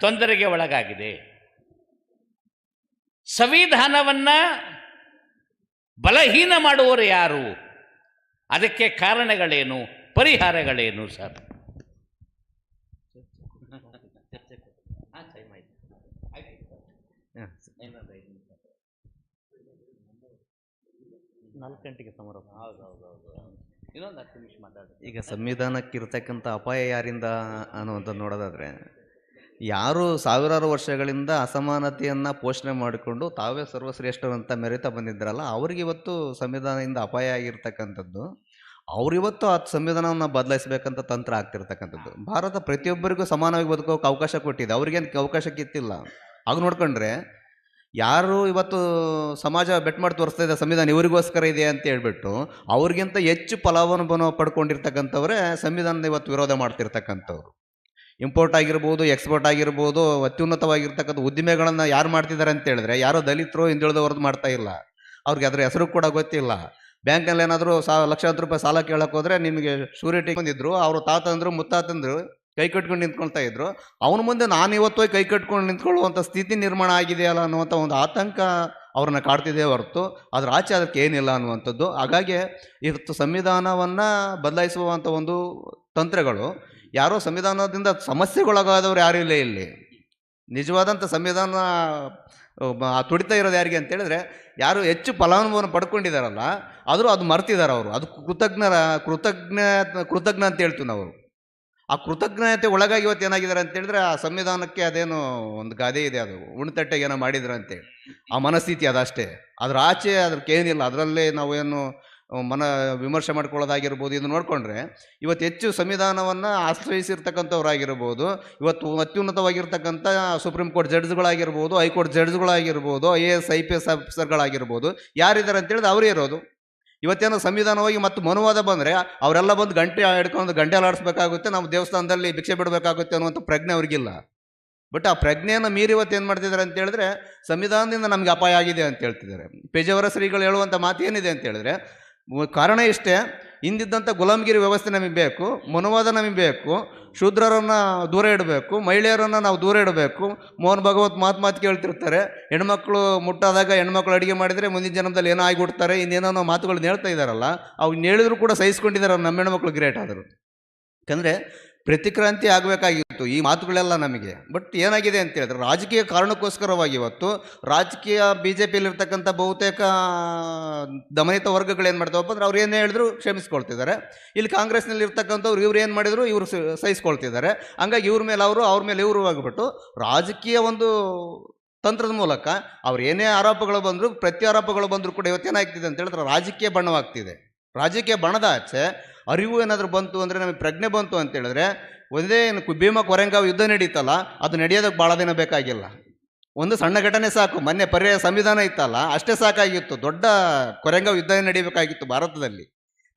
ತೊಂದರೆಗೆ ಒಳಗಾಗಿದೆ. ಸಂವಿಧಾನವನ್ನು ಬಲಹೀನ ಮಾಡುವವರು ಯಾರು? ಅದಕ್ಕೆ ಕಾರಣಗಳೇನು? ಪರಿಹಾರಗಳೇನು ಸರ್? ನಾಲ್ಕು ಗಂಟೆಗೆ ಸಮಾರೋಪ. ಹೌದು ಹೌದು ಹೌದು ಇನ್ನೊಂದು ಹತ್ತು ನಿಮಿಷ ಮಾತಾಡಿ ಈಗ ಸಂವಿಧಾನಕ್ಕೆ ಇರ್ತಕ್ಕಂಥ ಅಪಾಯ ಯಾರಿಂದ ಅನ್ನುವಂಥದ್ದು ನೋಡೋದಾದರೆ ಯಾರು ಸಾವಿರಾರು ವರ್ಷಗಳಿಂದ ಅಸಮಾನತೆಯನ್ನು ಪೋಷಣೆ ಮಾಡಿಕೊಂಡು ತಾವೇ ಸರ್ವಶ್ರೇಷ್ಠರಂತ ಮೆರಿತಾ ಬಂದಿದ್ರಲ್ಲ, ಅವ್ರಿಗೆ ಇವತ್ತು ಸಂವಿಧಾನದಿಂದ ಅಪಾಯ ಆಗಿರ್ತಕ್ಕಂಥದ್ದು. ಅವರಿವತ್ತು ಆ ಸಂವಿಧಾನವನ್ನು ಬದಲಾಯಿಸಬೇಕಂತ ತಂತ್ರ ಆಗ್ತಿರ್ತಕ್ಕಂಥದ್ದು. ಭಾರತ ಪ್ರತಿಯೊಬ್ಬರಿಗೂ ಸಮಾನವಾಗಿ ಬದುಕೋಕೆ ಅವಕಾಶ ಕೊಟ್ಟಿದೆ. ಅವ್ರಿಗೇನು ಅವಕಾಶ ಕಿತ್ತಿಲ್ಲ. ಆಗ ನೋಡ್ಕೊಂಡ್ರೆ, ಯಾರು ಇವತ್ತು ಸಮಾಜ ಬೆಟ್ ಮಾಡಿ ತೋರಿಸ್ತಾ ಇದೆ, ಸಂವಿಧಾನ ಇವರಿಗೋಸ್ಕರ ಇದೆ ಅಂತ ಹೇಳ್ಬಿಟ್ಟು, ಅವ್ರಿಗಿಂತ ಹೆಚ್ಚು ಫಲಾನುಭವ ಪಡ್ಕೊಂಡಿರ್ತಕ್ಕಂಥವ್ರೆ ಸಂವಿಧಾನದ ಇವತ್ತು ವಿರೋಧ ಮಾಡ್ತಿರ್ತಕ್ಕಂಥವ್ರು. ಇಂಪೋರ್ಟ್ ಆಗಿರ್ಬೋದು ಎಕ್ಸ್ಪೋರ್ಟ್ ಆಗಿರ್ಬೋದು, ಅತ್ಯುನ್ನತವಾಗಿರ್ತಕ್ಕಂಥ ಉದ್ದಿಮೆಗಳನ್ನು ಯಾರು ಮಾಡ್ತಿದ್ದಾರೆ ಅಂತ ಹೇಳಿದ್ರೆ, ಯಾರೋ ದಲಿತರು, ಹಿಂದುಳಿದವ್ರದ್ದು ಮಾಡ್ತಾ ಇಲ್ಲ. ಅವ್ರಿಗೆ ಅದ್ರ ಹೆಸರು ಕೂಡ ಗೊತ್ತಿಲ್ಲ. ಬ್ಯಾಂಕಲ್ಲಿ ಏನಾದರೂ ಸಾ, ಲಕ್ಷಾಂತರ ರೂಪಾಯಿ ಸಾಲ ಕೇಳಕ್ಕೆ ಹೋದರೆ ನಿಮಗೆ ಶೂರಿಟಿ ಬಂದಿದ್ರು, ಅವರು ತಾತಂದ್ರು, ಮುತ್ತಾತಂದ್ರು ಕೈ ಕಟ್ಕೊಂಡು ನಿಂತ್ಕೊಳ್ತಾ ಇದ್ರು. ಅವನ ಮುಂದೆ ನಾನು ಇವತ್ತು ಕೈ ಕಟ್ಕೊಂಡು ನಿಂತ್ಕೊಳ್ಳುವಂಥ ಸ್ಥಿತಿ ನಿರ್ಮಾಣ ಆಗಿದೆಯಲ್ಲ ಅನ್ನುವಂಥ ಒಂದು ಆತಂಕ ಅವ್ರನ್ನ ಕಾಡ್ತಿದೆ ಹೊರತು. ಅದ್ರ ಆಚೆ ಅದಕ್ಕೆ ಏನಿಲ್ಲ ಅನ್ನುವಂಥದ್ದು. ಹಾಗಾಗಿ ಇವತ್ತು ಸಂವಿಧಾನವನ್ನು ಬದಲಾಯಿಸುವಂಥ ಒಂದು ತಂತ್ರಗಳು ಯಾರೋ ಸಂವಿಧಾನದಿಂದ ಸಮಸ್ಯೆಗೊಳಗಾದವ್ರು ಯಾರೂ ಇಲ್ಲ ಇಲ್ಲಿ. ನಿಜವಾದಂಥ ಸಂವಿಧಾನ ತುಡಿತಾ ಇರೋದು ಯಾರಿಗೆ ಅಂತೇಳಿದ್ರೆ ಯಾರು ಹೆಚ್ಚು ಫಲಾನುಭವನ ಪಡ್ಕೊಂಡಿದ್ದಾರಲ್ಲ ಆದರೂ ಅದು ಮರ್ತಿದ್ದಾರೆ ಅವರು. ಅದು ಕೃತಜ್ಞರ ಕೃತಜ್ಞ ಕೃತಜ್ಞ ಅಂತ ಹೇಳ್ತೀವಿ ನಾವು ಆ ಕೃತಜ್ಞತೆ ಒಳಗಾಗಿ ಇವತ್ತು ಏನಾಗಿದ್ದಾರೆ ಅಂತ ಹೇಳಿದ್ರೆ ಆ ಸಂವಿಧಾನಕ್ಕೆ ಅದೇನು ಒಂದು ಗಾದೆ ಇದೆ ಅದು ಉಣ್ತಟ್ಟೆಗೆ ಏನೋ ಮಾಡಿದ್ರು ಅಂತೇಳಿ ಆ ಮನಸ್ಥಿತಿ ಅದಷ್ಟೇ. ಅದರ ಆಚೆ ಅದಕ್ಕೆ ಏನಿಲ್ಲ ಅದರಲ್ಲೇ ನಾವು ಅಹ್, ಮನ ವಿಮರ್ಶೆ ಮಾಡ್ಕೊಳ್ಳೋದಾಗಿರ್ಬೋದು ಇದು ನೋಡಿಕೊಂಡ್ರೆ, ಇವತ್ತು ಹೆಚ್ಚು ಸಂವಿಧಾನವನ್ನು ಆಶ್ರಯಿಸಿರ್ತಕ್ಕಂಥವ್ರಾಗಿರ್ಬೋದು, ಇವತ್ತು ಅತ್ಯುನ್ನತವಾಗಿರ್ತಕ್ಕಂಥ ಸುಪ್ರೀಂ ಕೋರ್ಟ್ ಜಡ್ಜ್ಗಳಾಗಿರ್ಬೋದು, high court ಜಡ್ಜ್ಗಳಾಗಿರ್ಬೋದು, I A S, I P S ಆಫೀಸರ್ಗಳಾಗಿರ್ಬೋದು, ಯಾರಿದ್ದಾರೆ ಅಂತೇಳಿದ್ರೆ ಅವರೇ ಇರೋದು. ಇವತ್ತೇನೋ ಸಂವಿಧಾನವಾಗಿ ಮತ್ತು ಮನುವಾದ ಬಂದರೆ ಅವರೆಲ್ಲ ಬಂದು ಗಂಟೆ ಹಿಡ್ಕೊಂಡು ಗಂಟೆ ಆಡಿಸ್ಬೇಕಾಗುತ್ತೆ ನಾವು ದೇವಸ್ಥಾನದಲ್ಲಿ ಭಿಕ್ಷೆ ಬಿಡಬೇಕಾಗುತ್ತೆ ಅನ್ನುವಂಥ ಪ್ರಜ್ಞೆ ಅವ್ರಿಗಿಲ್ಲ. ಬಟ್ ಆ ಪ್ರಜ್ಞೆಯನ್ನು ಮೀರಿ ಇವತ್ತು ಏನು ಮಾಡ್ತಿದ್ದಾರೆ ಅಂತೇಳಿದ್ರೆ, ಸಂವಿಧಾನದಿಂದ ನಮಗೆ ಅಪಾಯ ಆಗಿದೆ ಅಂತ ಹೇಳ್ತಿದ್ದಾರೆ. ಪೇಜಾವರ ಶ್ರೀಗಳು ಹೇಳುವಂಥ ಮಾತು ಏನಿದೆ ಅಂತ ಹೇಳಿದ್ರೆ ಮು- ಕಾರಣ ಇಷ್ಟೇ ಹಿಂದಿದ್ದಂಥ ಗುಲಾಮಗಿರಿ ವ್ಯವಸ್ಥೆ ನಮಗೆ ಬೇಕು, ಮನುವಾದ ನಮಗೆ ಬೇಕು, ಶೂದ್ರರನ್ನು ದೂರ ಇಡಬೇಕು, ಮಹಿಳೆಯರನ್ನು ನಾವು ದೂರ ಇಡಬೇಕು. ಮೋಹನ್ ಭಗವತ್ ಮಾತು ಮಾತು ಕೇಳ್ತಿರ್ತಾರೆ, ಹೆಣ್ಮಕ್ಳು ಮುಟ್ಟಾದಾಗ ಹೆಣ್ಮಕ್ಳು ಅಡುಗೆ ಮಾಡಿದರೆ ಮುಂದಿನ ಜನ್ಮದಲ್ಲಿ ಏನೋ ಆಗಿಬಿಡ್ತಾರೆ ಇನ್ನೇನೋ ಮಾತುಗಳನ್ನ ಹೇಳ್ತಾ ಇದ್ದಾರಲ್ಲ ಅವ್ನು ಹೇಳಿದ್ರು ಕೂಡ ಸಹಿಸ್ಕೊಂಡಿದ್ದಾರೆ ನಮ್ಮ ಹೆಣ್ಮಕ್ಳು, ಗ್ರೇಟ್ ಆದರು. ಯಾಕಂದರೆ ಪ್ರತಿಕ್ರಾಂತಿ ಆಗಬೇಕಾಗಿತ್ತು. ಈ ಮಾತುಗಳೆಲ್ಲ ನಮಗೆ. ಬಟ್ ಏನಾಗಿದೆ ಅಂತ ಹೇಳಿದ್ರೆ, ರಾಜಕೀಯ ಕಾರಣಕ್ಕೋಸ್ಕರವಾಗಿ ಇವತ್ತು ರಾಜಕೀಯ ಬಿ ಜೆ ಪಿಯಲ್ಲಿರ್ತಕ್ಕಂಥ ಬಹುತೇಕ ದಮನಿತ ಏನು ಮಾಡ್ತಾವಪ್ಪ ಅಂದ್ರೆ ಅವ್ರು ಏನೇ ಹೇಳಿದ್ರು ಕ್ಷಮಿಸ್ಕೊಳ್ತಿದ್ದಾರೆ. ಇಲ್ಲಿ ಕಾಂಗ್ರೆಸ್ನಲ್ಲಿ ಇರ್ತಕ್ಕಂಥವ್ರು ಇವ್ರು ಏನು ಮಾಡಿದ್ರು ಇವರು ಸಹಿಸ್ಕೊಳ್ತಿದ್ದಾರೆ. ಹಂಗಾಗಿ ಇವ್ರ ಮೇಲೆ ಅವರು, ಅವ್ರ ಮೇಲೆ ಇವರು ಆಗಿಬಿಟ್ಟು ರಾಜಕೀಯ ಒಂದು ತಂತ್ರದ ಮೂಲಕ ಅವ್ರು ಏನೇ ಆರೋಪಗಳು ಬಂದರೂ ಪ್ರತಿ ಆರೋಪಗಳು ಬಂದರೂ ಕೂಡ ಇವತ್ತೇನಾಗ್ತಿದೆ ಅಂತ ಹೇಳಿದ್ರೆ ರಾಜಕೀಯ ಬಣ್ಣವಾಗ್ತಿದೆ. ರಾಜಕೀಯ ಬಣದ ಆಚೆ ಅರಿವು ಏನಾದರೂ ಬಂತು ಅಂದರೆ ನಮಗೆ ಪ್ರಜ್ಞೆ ಬಂತು ಅಂತ ಹೇಳಿದ್ರೆ ಒಂದೇ ಏನು ಭೀಮಾ ಕೊರೆಂಗಾವ್ ಯುದ್ಧ ನಡೀತಲ್ಲ, ಅದು ನಡೆಯೋದಕ್ಕೆ ಭಾಳ ದಿನ ಬೇಕಾಗಿಲ್ಲ. ಒಂದು ಸಣ್ಣ ಘಟನೆ ಸಾಕು, ಮೊನ್ನೆ ಪರ್ಯಾಯ ಸಂವಿಧಾನ ಇತ್ತಲ್ಲ, ಅಷ್ಟೇ ಸಾಕಾಗಿತ್ತು. ದೊಡ್ಡ ಕೊರೆಂಗಾವ್ ಯುದ್ಧ ನಡೀಬೇಕಾಗಿತ್ತು ಭಾರತದಲ್ಲಿ.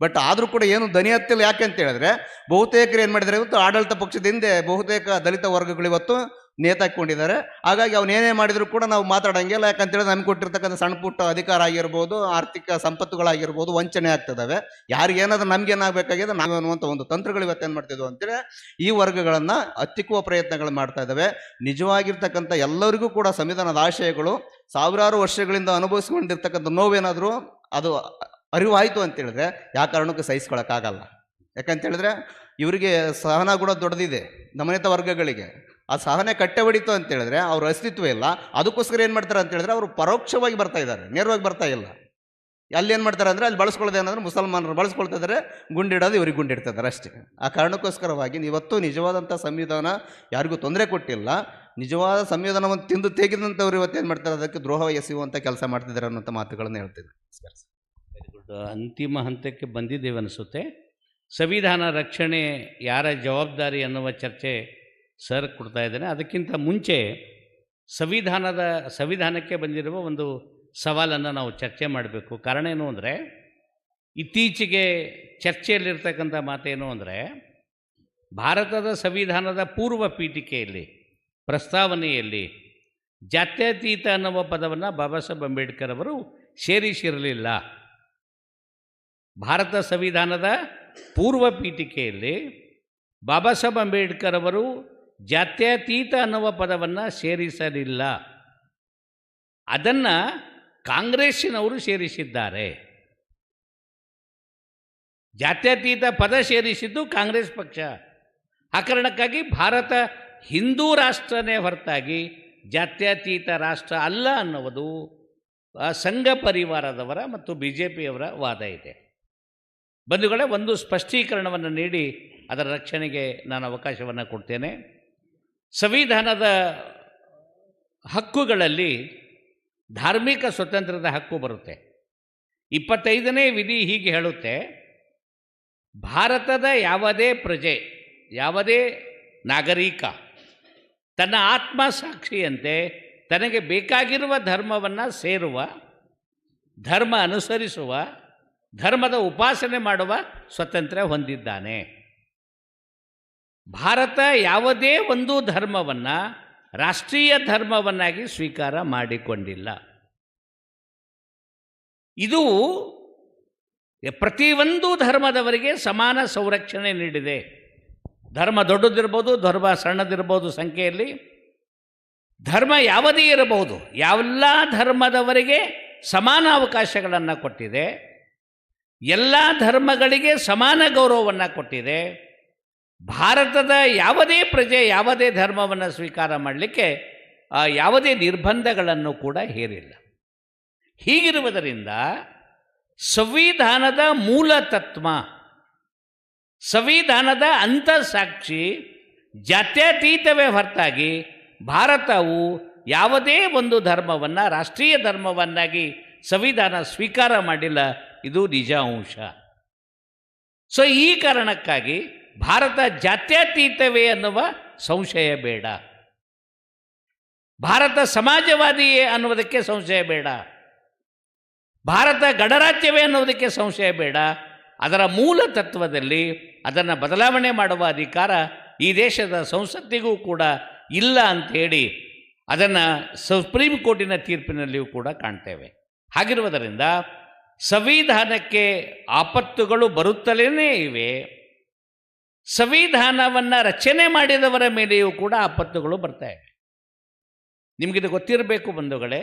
ಬಟ್ ಆದರೂ ಕೂಡ ಏನು ದನಿ ಹತ್ತಿಲ್ಲ ಯಾಕೆ ಅಂತ ಹೇಳಿದ್ರೆ ಬಹುತೇಕರು ಏನು ಮಾಡಿದರೆ ಇವತ್ತು ಆಡಳಿತ ಪಕ್ಷದ ಹಿಂದೆ ಬಹುತೇಕ ದಲಿತ ವರ್ಗಗಳು ಇವತ್ತು ನೇತಾಕೊಂಡಿದ್ದಾರೆ. ಹಾಗಾಗಿ ಅವನೇನೇ ಮಾಡಿದರೂ ಕೂಡ ನಾವು ಮಾತಾಡೋಂಗಿಲ್ಲ ಯಾಕಂತೇಳಿ ನಮ್ಗೆ ಕೊಟ್ಟಿರ್ತಕ್ಕಂಥ ಸಣ್ಣ ಪುಟ್ಟ ಅಧಿಕಾರ ಆಗಿರ್ಬೋದು, ಆರ್ಥಿಕ ಸಂಪತ್ತುಗಳಾಗಿರ್ಬೋದು ವಂಚನೆ ಆಗ್ತದವೆ. ಯಾರಿಗೇನಾದ್ರೂ ನಮ್ಗೇನಾಗಬೇಕಾಗಿದೆ ನಾವು ಅನ್ನುವಂಥ ಒಂದು ತಂತ್ರಗಳು ಇವತ್ತು ಏನು ಮಾಡ್ತಿದ್ವು ಅಂತೇಳಿ ಈ ವರ್ಗಗಳನ್ನು ಹತ್ತಿಕ್ಕುವ ಪ್ರಯತ್ನಗಳು ಮಾಡ್ತಾ ಇದ್ದಾವೆ ನಿಜವಾಗಿರ್ತಕ್ಕಂಥ ಎಲ್ಲರಿಗೂ ಕೂಡ ಸಂವಿಧಾನದ ಆಶಯಗಳು ಸಾವಿರಾರು ವರ್ಷಗಳಿಂದ ಅನುಭವಿಸ್ಕೊಂಡಿರ್ತಕ್ಕಂಥ ನೋವೇನಾದರೂ ಅದು ಅರಿವಾಯಿತು ಅಂತೇಳಿದ್ರೆ ಯಾವ ಕಾರಣಕ್ಕೂ ಸಹಿಸ್ಕೊಳಕ್ಕಾಗಲ್ಲ. ಯಾಕಂತ ಹೇಳಿದ್ರೆ ಇವರಿಗೆ ಸಹನ ಕೂಡ ದೊಡ್ಡದಿದೆ. ನಮನಿತ ವರ್ಗಗಳಿಗೆ. ಆ ಸಹನೆ ಕಟ್ಟೆ ಹೊಡಿತು ಅಂತೇಳಿದ್ರೆ ಅವ್ರ ಅಸ್ತಿತ್ವ ಇಲ್ಲ. ಅದಕ್ಕೋಸ್ಕರ ಏನು ಮಾಡ್ತಾರೆ ಅಂತ ಹೇಳಿದ್ರೆ ಅವರು ಪರೋಕ್ಷವಾಗಿ ಬರ್ತಾ ಇದ್ದಾರೆ. ನೇರವಾಗಿ ಬರ್ತಾ ಇಲ್ಲ. ಅಲ್ಲಿ ಏನು ಮಾಡ್ತಾರೆ ಅಂದರೆ ಅಲ್ಲಿ ಬಳಸ್ಕೊಳ್ಳೋದು ಏನಂದ್ರೆ ಮುಸಲ್ಮಾನರು ಬಳಸ್ಕೊಳ್ತಾ ಇದ್ದಾರೆ. ಗುಂಡಿಡೋದು ಇವ್ರಿಗೆ ಗುಂಡಿಡ್ತಿದ್ದಾರೆ ಅಷ್ಟೇ. ಆ ಕಾರಣಕ್ಕೋಸ್ಕರವಾಗಿ ಇವತ್ತು ನಿಜವಾದಂಥ ಸಂವಿಧಾನ ಯಾರಿಗೂ ತೊಂದರೆ ಕೊಟ್ಟಿಲ್ಲ. ನಿಜವಾದ ಸಂವಿಧಾನವನ್ನು ತಿಂದು ತೆಗೆದಂಥವ್ರು ಇವತ್ತು ಏನು ಮಾಡ್ತಾರೆ? ಅದಕ್ಕೆ ದ್ರೋಹ ಎಸೆಯುವಂಥ ಕೆಲಸ ಮಾಡ್ತಿದ್ದಾರೆ ಅನ್ನೋಂಥ ಮಾತುಗಳನ್ನು ಗುಡ್ ಅಂತಿಮ ಹಂತಕ್ಕೆ ಬಂದಿದ್ದೇವೆ ಅನಿಸುತ್ತೆ. ಸಂವಿಧಾನ ರಕ್ಷಣೆ ಯಾರ ಜವಾಬ್ದಾರಿ ಅನ್ನುವ ಚರ್ಚೆ ಸರ್ ಕೊಡ್ತಾ ಇದ್ದೇನೆ. ಅದಕ್ಕಿಂತ ಮುಂಚೆ ಸಂವಿಧಾನದ, ಸಂವಿಧಾನಕ್ಕೆ ಬಂದಿರುವ ಒಂದು ಸವಾಲನ್ನು ನಾವು ಚರ್ಚೆ ಮಾಡಬೇಕು. ಕಾರಣ ಏನು ಅಂದರೆ, ಇತ್ತೀಚೆಗೆ ಚರ್ಚೆಯಲ್ಲಿರ್ತಕ್ಕಂಥ ಮಾತೇನು ಅಂದರೆ, ಭಾರತದ ಸಂವಿಧಾನದ ಪೂರ್ವ ಪೀಠಿಕೆಯಲ್ಲಿ, ಪ್ರಸ್ತಾವನೆಯಲ್ಲಿ ಜಾತ್ಯತೀತ ಅನ್ನುವ ಪದವನ್ನು ಬಾಬಾ ಸಾಹೇಬ್ ಅಂಬೇಡ್ಕರ್ ಅವರು ಸೇರಿಸಿರಲಿಲ್ಲ. ಭಾರತ ಸಂವಿಧಾನದ ಪೂರ್ವ ಪೀಠಿಕೆಯಲ್ಲಿ ಬಾಬಾ ಸಾಹೇಬ್ ಅಂಬೇಡ್ಕರ್ ಅವರು ಜಾತ್ಯತೀತ ಅನ್ನುವ ಪದವನ್ನು ಸೇರಿಸಲಿಲ್ಲ. ಅದನ್ನು ಕಾಂಗ್ರೆಸ್ಸಿನವರು ಸೇರಿಸಿದ್ದಾರೆ. ಜಾತ್ಯತೀತ ಪದ ಸೇರಿಸಿದ್ದು ಕಾಂಗ್ರೆಸ್ ಪಕ್ಷ. ಆ ಕಾರಣಕ್ಕಾಗಿ ಭಾರತ ಹಿಂದೂ ರಾಷ್ಟ್ರನೇ ಹೊರತಾಗಿ ಜಾತ್ಯತೀತ ರಾಷ್ಟ್ರ ಅಲ್ಲ ಅನ್ನುವುದು ಸಂಘ ಪರಿವಾರದವರ ಮತ್ತು ಬಿ ಜೆ ಪಿಯವರ ವಾದ ಇದೆ. ಬಂಧುಗಳೇ, ಒಂದು ಸ್ಪಷ್ಟೀಕರಣವನ್ನು ನೀಡಿ ಅದರ ರಕ್ಷಣೆಗೆ ನಾನು ಅವಕಾಶವನ್ನು ಕೊಡ್ತೇನೆ. ಸಂವಿಧಾನದ ಹಕ್ಕುಗಳಲ್ಲಿ ಧಾರ್ಮಿಕ ಸ್ವತಂತ್ರದ ಹಕ್ಕು ಬರುತ್ತೆ. ಇಪ್ಪತ್ತೈದನೇ ವಿಧಿ ಹೀಗೆ ಹೇಳುತ್ತೆ, ಭಾರತದ ಯಾವುದೇ ಪ್ರಜೆ, ಯಾವುದೇ ನಾಗರಿಕ ತನ್ನ ಆತ್ಮ ಸಾಕ್ಷಿಯಂತೆ ತನಗೆ ಬೇಕಾಗಿರುವ ಧರ್ಮವನ್ನು ಸೇರುವ, ಧರ್ಮ ಅನುಸರಿಸುವ, ಧರ್ಮದ ಉಪಾಸನೆ ಮಾಡುವ ಸ್ವತಂತ್ರ ಹೊಂದಿದ್ದಾನೆ. ಭಾರತ ಯಾವುದೇ ಒಂದು ಧರ್ಮವನ್ನು ರಾಷ್ಟ್ರೀಯ ಧರ್ಮವನ್ನಾಗಿ ಸ್ವೀಕಾರ ಮಾಡಿಕೊಂಡಿಲ್ಲ. ಇದು ಪ್ರತಿಯೊಂದು ಧರ್ಮದವರಿಗೆ ಸಮಾನ ಸಂರಕ್ಷಣೆ ನೀಡಿದೆ. ಧರ್ಮ ದೊಡ್ಡದಿರ್ಬೋದು, ಧರ್ಮ ಸಣ್ಣದಿರ್ಬೋದು ಸಂಖ್ಯೆಯಲ್ಲಿ. ಧರ್ಮ ಯಾವುದೇ ಇರಬಹುದು ಯಾವೆಲ್ಲ ಧರ್ಮದವರಿಗೆ ಸಮಾನ ಅವಕಾಶಗಳನ್ನು ಕೊಟ್ಟಿದೆ. ಎಲ್ಲ ಧರ್ಮಗಳಿಗೆ ಸಮಾನ ಗೌರವವನ್ನು ಕೊಟ್ಟಿದೆ. ಭಾರತದ ಯಾವುದೇ ಪ್ರಜೆ ಯಾವುದೇ ಧರ್ಮವನ್ನು ಸ್ವೀಕಾರ ಮಾಡಲಿಕ್ಕೆ ಯಾವುದೇ ನಿರ್ಬಂಧಗಳನ್ನು ಕೂಡ ಹೇರಿಲ್ಲ. ಹೀಗಿರುವುದರಿಂದ ಸಂವಿಧಾನದ ಮೂಲ ತತ್ವ, ಸಂವಿಧಾನದ ಅಂತಃಸಾಕ್ಷಿ ಜಾತ್ಯತೀತವೇ ಹೊರತಾಗಿ ಭಾರತವು ಯಾವುದೇ ಒಂದು ಧರ್ಮವನ್ನು, ರಾಷ್ಟ್ರೀಯ ಧರ್ಮವನ್ನಾಗಿ ಸಂವಿಧಾನ ಸ್ವೀಕಾರ ಮಾಡಿಲ್ಲ, ಇದು ನಿಜ ಅಂಶ ಸೊ, ಈ ಕಾರಣಕ್ಕಾಗಿ ಭಾರತ ಜಾತ್ಯತೀತವೇ ಅನ್ನುವ ಸಂಶಯ ಬೇಡ. ಭಾರತ ಸಮಾಜವಾದಿಯೇ ಅನ್ನುವುದಕ್ಕೆ ಸಂಶಯ ಬೇಡ. ಭಾರತ ಗಣರಾಜ್ಯವೇ ಅನ್ನುವುದಕ್ಕೆ ಸಂಶಯ ಬೇಡ. ಅದರ ಮೂಲ ತತ್ವದಲ್ಲಿ ಅದನ್ನು ಬದಲಾವಣೆ ಮಾಡುವ ಅಧಿಕಾರ ಈ ದೇಶದ ಸಂಸತ್ತಿಗೂ ಕೂಡ ಇಲ್ಲ ಅಂಥೇಳಿ ಅದನ್ನು ಸುಪ್ರೀಂ ಕೋರ್ಟಿನ ತೀರ್ಪಿನಲ್ಲಿಯೂ ಕೂಡ ಕಾಣ್ತೇವೆ. ಹಾಗಿರುವುದರಿಂದ ಸಂವಿಧಾನಕ್ಕೆ ಆಪತ್ತುಗಳು ಬರುತ್ತಲೇ ಇವೆ. ಸಂವಿಧಾನವನ್ನು ರಚನೆ ಮಾಡಿದವರ ಮೇಲೆಯೂ ಕೂಡ ಆಪತ್ತುಗಳು ಬರ್ತಾ ಇವೆ ನಿಮಗಿದು ಗೊತ್ತಿರಬೇಕು ಬಂಧುಗಳೇ,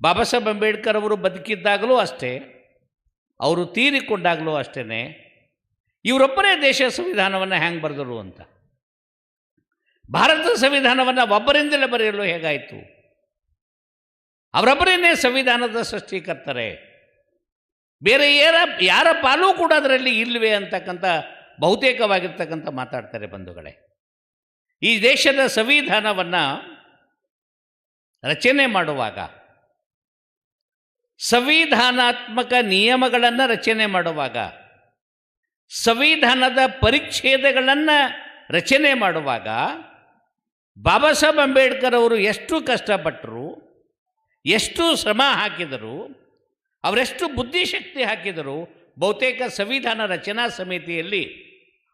ಬಾಬಾ ಸಾಹೇಬ್ ಅಂಬೇಡ್ಕರ್ ಅವರು ಬದುಕಿದ್ದಾಗಲೂ ಅಷ್ಟೇ, ಅವರು ತೀರಿಕೊಂಡಾಗಲೂ ಅಷ್ಟೇ ಇವರೊಬ್ಬರೇ ದೇಶ ಸಂವಿಧಾನವನ್ನು ಹ್ಯಾಂಗೆ ಬರೆದರು ಅಂತ. ಭಾರತದ ಸಂವಿಧಾನವನ್ನು ಒಬ್ಬರಿಂದಲೇ ಬರೆಯಲು ಹೇಗಾಯಿತು? ಅವರೊಬ್ಬರೇನೇ ಸಂವಿಧಾನದ ಸೃಷ್ಟಿಕರ್ತರೆ, ಬೇರೆ ಯಾರ ಯಾರ ಪಾಲು ಕೂಡ ಅದರಲ್ಲಿ ಇಲ್ವೇ ಅಂತಕ್ಕಂಥ ಬಹುತೇಕವಾಗಿರ್ತಕ್ಕಂಥ ಮಾತಾಡ್ತಾರೆ ಬಂಧುಗಳೇ. ಈ ದೇಶದ ಸಂವಿಧಾನವನ್ನು ರಚನೆ ಮಾಡುವಾಗ, ಸಂವಿಧಾನಾತ್ಮಕ ನಿಯಮಗಳನ್ನು ರಚನೆ ಮಾಡುವಾಗ, ಸಂವಿಧಾನದ ಪರಿಚ್ಛೇದಗಳನ್ನು ರಚನೆ ಮಾಡುವಾಗ ಬಾಬಾ ಸಾಹೇಬ್ ಅಂಬೇಡ್ಕರ್ ಅವರು ಎಷ್ಟು ಕಷ್ಟಪಟ್ಟರು ಎಷ್ಟು ಶ್ರಮ ಹಾಕಿದರು, ಅವರೆಷ್ಟು ಬುದ್ಧಿಶಕ್ತಿ ಹಾಕಿದರು ಬಹುತೇಕ ಸಂವಿಧಾನ ರಚನಾ ಸಮಿತಿಯಲ್ಲಿ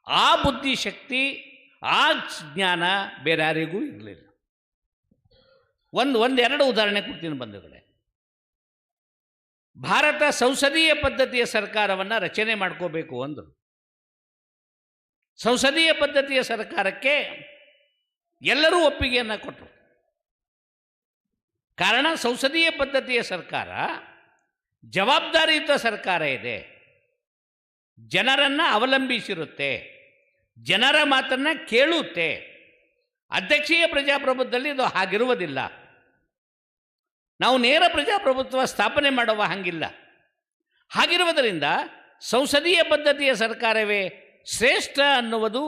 ಆ ಬುದ್ಧಿಶಕ್ತಿ, ಆ ಜ್ಞಾನ ಬೇರೆ ಯಾರಿಗೂ ಇರಲಿಲ್ಲ. ಒಂದು, ಒಂದೆರಡು ಉದಾಹರಣೆ ಕೊಡ್ತೀನಿ ಬಂಧುಗಳೇ. ಭಾರತ ಸಂಸದೀಯ ಪದ್ಧತಿಯ ಸರ್ಕಾರವನ್ನು ರಚನೆ ಮಾಡ್ಕೋಬೇಕು ಅಂದರು. ಸಂಸದೀಯ ಪದ್ಧತಿಯ ಸರ್ಕಾರಕ್ಕೆ ಎಲ್ಲರೂ ಒಪ್ಪಿಗೆಯನ್ನು ಕೊಟ್ಟರು ಕಾರಣ ಸಂಸದೀಯ ಪದ್ಧತಿಯ ಸರ್ಕಾರ ಜವಾಬ್ದಾರಿಯುತ ಸರ್ಕಾರ ಇದೆ. ಜನರನ್ನು ಅವಲಂಬಿಸಿರುತ್ತೆ, ಜನರ ಮಾತನ್ನು ಕೇಳುತ್ತೆ. ಅಧ್ಯಕ್ಷೀಯ ಪ್ರಜಾಪ್ರಭುತ್ವದಲ್ಲಿ ಇದು ಹಾಗಿರುವುದಿಲ್ಲ. ನಾವು ನೇರ ಪ್ರಜಾಪ್ರಭುತ್ವ ಸ್ಥಾಪನೆ ಮಾಡುವ ಹಾಗಿಲ್ಲ. ಹಾಗಿರುವುದರಿಂದ ಸಂಸದೀಯ ಪದ್ಧತಿಯ ಸರ್ಕಾರವೇ ಶ್ರೇಷ್ಠ ಅನ್ನುವುದು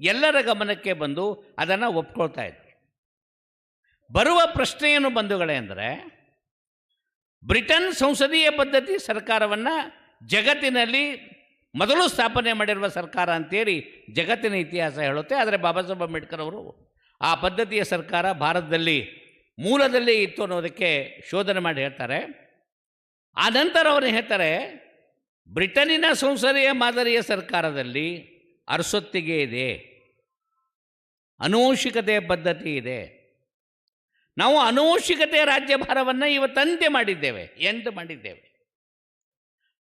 ಎಲ್ಲರ ಗಮನಕ್ಕೆ ಬಂದು ಅದನ್ನು ಒಪ್ಕೊಳ್ತಾ ಇದೆ ಬರುವ ಪ್ರಶ್ನೆಯನ್ನು ಬಂಧುಗಳೇ ಅಂದರೆ, ಬ್ರಿಟನ್ ಸಂಸದೀಯ ಪದ್ಧತಿ ಸರ್ಕಾರವನ್ನು ಜಗತ್ತಿನಲ್ಲಿ ಮೊದಲು ಸ್ಥಾಪನೆ ಮಾಡಿರುವ ಸರ್ಕಾರ ಅಂತೇಳಿ ಜಗತ್ತಿನ ಇತಿಹಾಸ ಹೇಳುತ್ತೆ. ಆದರೆ ಬಾಬಾ ಸಾಹೇಬ್ ಅಂಬೇಡ್ಕರ್ ಅವರು ಆ ಪದ್ಧತಿಯ ಸರ್ಕಾರ ಭಾರತದಲ್ಲಿ ಮೂಲದಲ್ಲಿ ಇತ್ತು ಅನ್ನೋದಕ್ಕೆ ಶೋಧನೆ ಮಾಡಿ ಹೇಳ್ತಾರೆ. ಆ ನಂತರ ಅವರು ಹೇಳ್ತಾರೆ, ಬ್ರಿಟನ್ನಿನ ಸಂಸದೀಯ ಮಾದರಿಯ ಸರ್ಕಾರದಲ್ಲಿ ಅರಸೊತ್ತಿಗೆ ಇದೆ. ಅನುವಂಶಿಕತೆಯ ಪದ್ಧತಿ ಇದೆ. ನಾವು ಅನುವಂಶಿಕತೆಯ ರಾಜ್ಯಭಾರವನ್ನು ಇವತ್ತಂತೆ ಮಾಡಿದ್ದೇವೆ, ಎಂತ ಮಾಡಿದ್ದೇವೆ.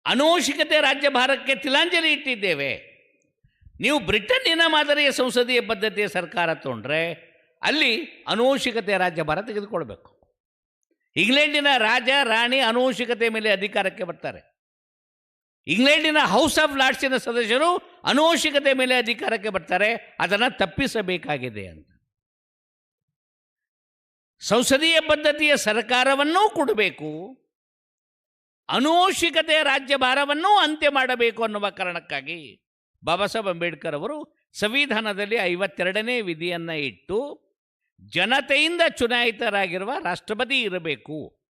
ಅನುವಂಶಿಕತೆ ರಾಜ್ಯಭಾರಕ್ಕೆ ತಿಲಾಂಜಲಿ ಇಟ್ಟಿದ್ದೇವೆ. ನೀವು ಬ್ರಿಟನ್ನಿನ ಮಾದರಿಯ ಸಂಸದೀಯ ಪದ್ಧತಿಯ ಸರ್ಕಾರ ತೊಗೊಂಡ್ರೆ ಅಲ್ಲಿ ಅನುವಂಶಿಕತೆ ರಾಜ್ಯಭಾರ ತೆಗೆದುಕೊಳ್ಬೇಕು. ಇಂಗ್ಲೆಂಡಿನ ರಾಜ, ರಾಣಿ ಅನುವಂಶಿಕತೆ ಮೇಲೆ ಅಧಿಕಾರಕ್ಕೆ ಬರ್ತಾರೆ. ಇಂಗ್ಲೆಂಡಿನ ಹೌಸ್ ಆಫ್ ಲಾರ್ಡ್ಸಿನ ಸದಸ್ಯರು ಅನುವಂಶಿಕತೆ ಮೇಲೆ ಅಧಿಕಾರಕ್ಕೆ ಬರ್ತಾರೆ. ಅದನ್ನು ತಪ್ಪಿಸಬೇಕಾಗಿದೆ ಅಂತ. ಸಂಸದೀಯ ಪದ್ಧತಿಯ ಸರ್ಕಾರವನ್ನೂ ಕೊಡಬೇಕು. ಅನುವಂಶಿಕತೆಯ ರಾಜ್ಯಭಾರವನ್ನು ಅಂತ್ಯ ಮಾಡಬೇಕು ಅನ್ನುವ ಕಾರಣಕ್ಕಾಗಿ ಬಾಬಾ ಸಾಹೇಬ್ ಅಂಬೇಡ್ಕರ್ ಅವರು ಸಂವಿಧಾನದಲ್ಲಿ ಐವತ್ತೆರಡನೇ ವಿಧಿಯನ್ನು ಇಟ್ಟು ಜನತೆಯಿಂದ ಚುನಾಯಿತರಾಗಿರುವ ರಾಷ್ಟ್ರಪತಿ ಇರಬೇಕು.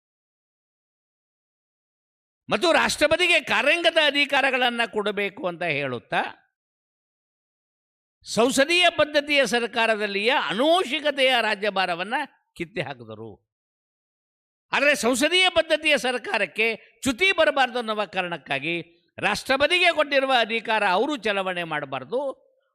ಮತ್ತು ರಾಷ್ಟ್ರಪತಿಗೆ ಕಾರ್ಯಾಂಗದ ಅಧಿಕಾರಗಳನ್ನು ಕೊಡಬೇಕು ಅಂತ ಹೇಳುತ್ತಾ ಸಂಸದೀಯ ಪದ್ಧತಿಯ ಸರ್ಕಾರದಲ್ಲಿಯ ಅನುವಂಶಿಕತೆಯ ರಾಜ್ಯಭಾರವನ್ನು ಕಿತ್ತಿ ಹಾಕಿದರು. ಆದರೆ ಸಂಸದೀಯ ಪದ್ಧತಿಯ ಸರ್ಕಾರಕ್ಕೆ ಚ್ಯುತಿ ಬರಬಾರ್ದು ಅನ್ನುವ ಕಾರಣಕ್ಕಾಗಿ ರಾಷ್ಟ್ರಪತಿಗೆ ಕೊಟ್ಟಿರುವ ಅಧಿಕಾರ ಅವರು ಚಲಾವಣೆ ಮಾಡಬಾರ್ದು.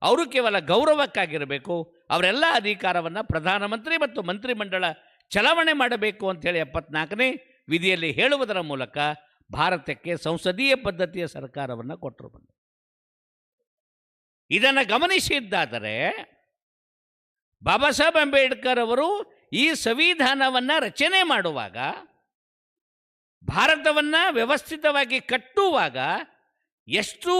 ಅವರು ಕೇವಲ ಗೌರವಕ್ಕಾಗಿರಬೇಕು. ಅವರೆಲ್ಲ ಅಧಿಕಾರವನ್ನು ಪ್ರಧಾನಮಂತ್ರಿ ಮತ್ತು ಮಂತ್ರಿಮಂಡಲ ಚಲಾವಣೆ ಮಾಡಬೇಕು ಅಂಥೇಳಿ ಎಪ್ಪತ್ನಾಲ್ಕನೇ ವಿಧಿಯಲ್ಲಿ ಹೇಳುವುದರ ಮೂಲಕ ಭಾರತಕ್ಕೆ ಸಂಸದೀಯ ಪದ್ಧತಿಯ ಸರ್ಕಾರವನ್ನು ಕೊಟ್ಟರು ಬಂದರು ಇದನ್ನು ಗಮನಿಸಿದ್ದಾದರೆ ಬಾಬಾ ಸಾಹೇಬ್ ಅಂಬೇಡ್ಕರ್ ಅವರು ಈ ಸಂವಿಧಾನವನ್ನು ರಚನೆ ಮಾಡುವಾಗ, ಭಾರತವನ್ನು ವ್ಯವಸ್ಥಿತವಾಗಿ ಕಟ್ಟುವಾಗ ಎಷ್ಟು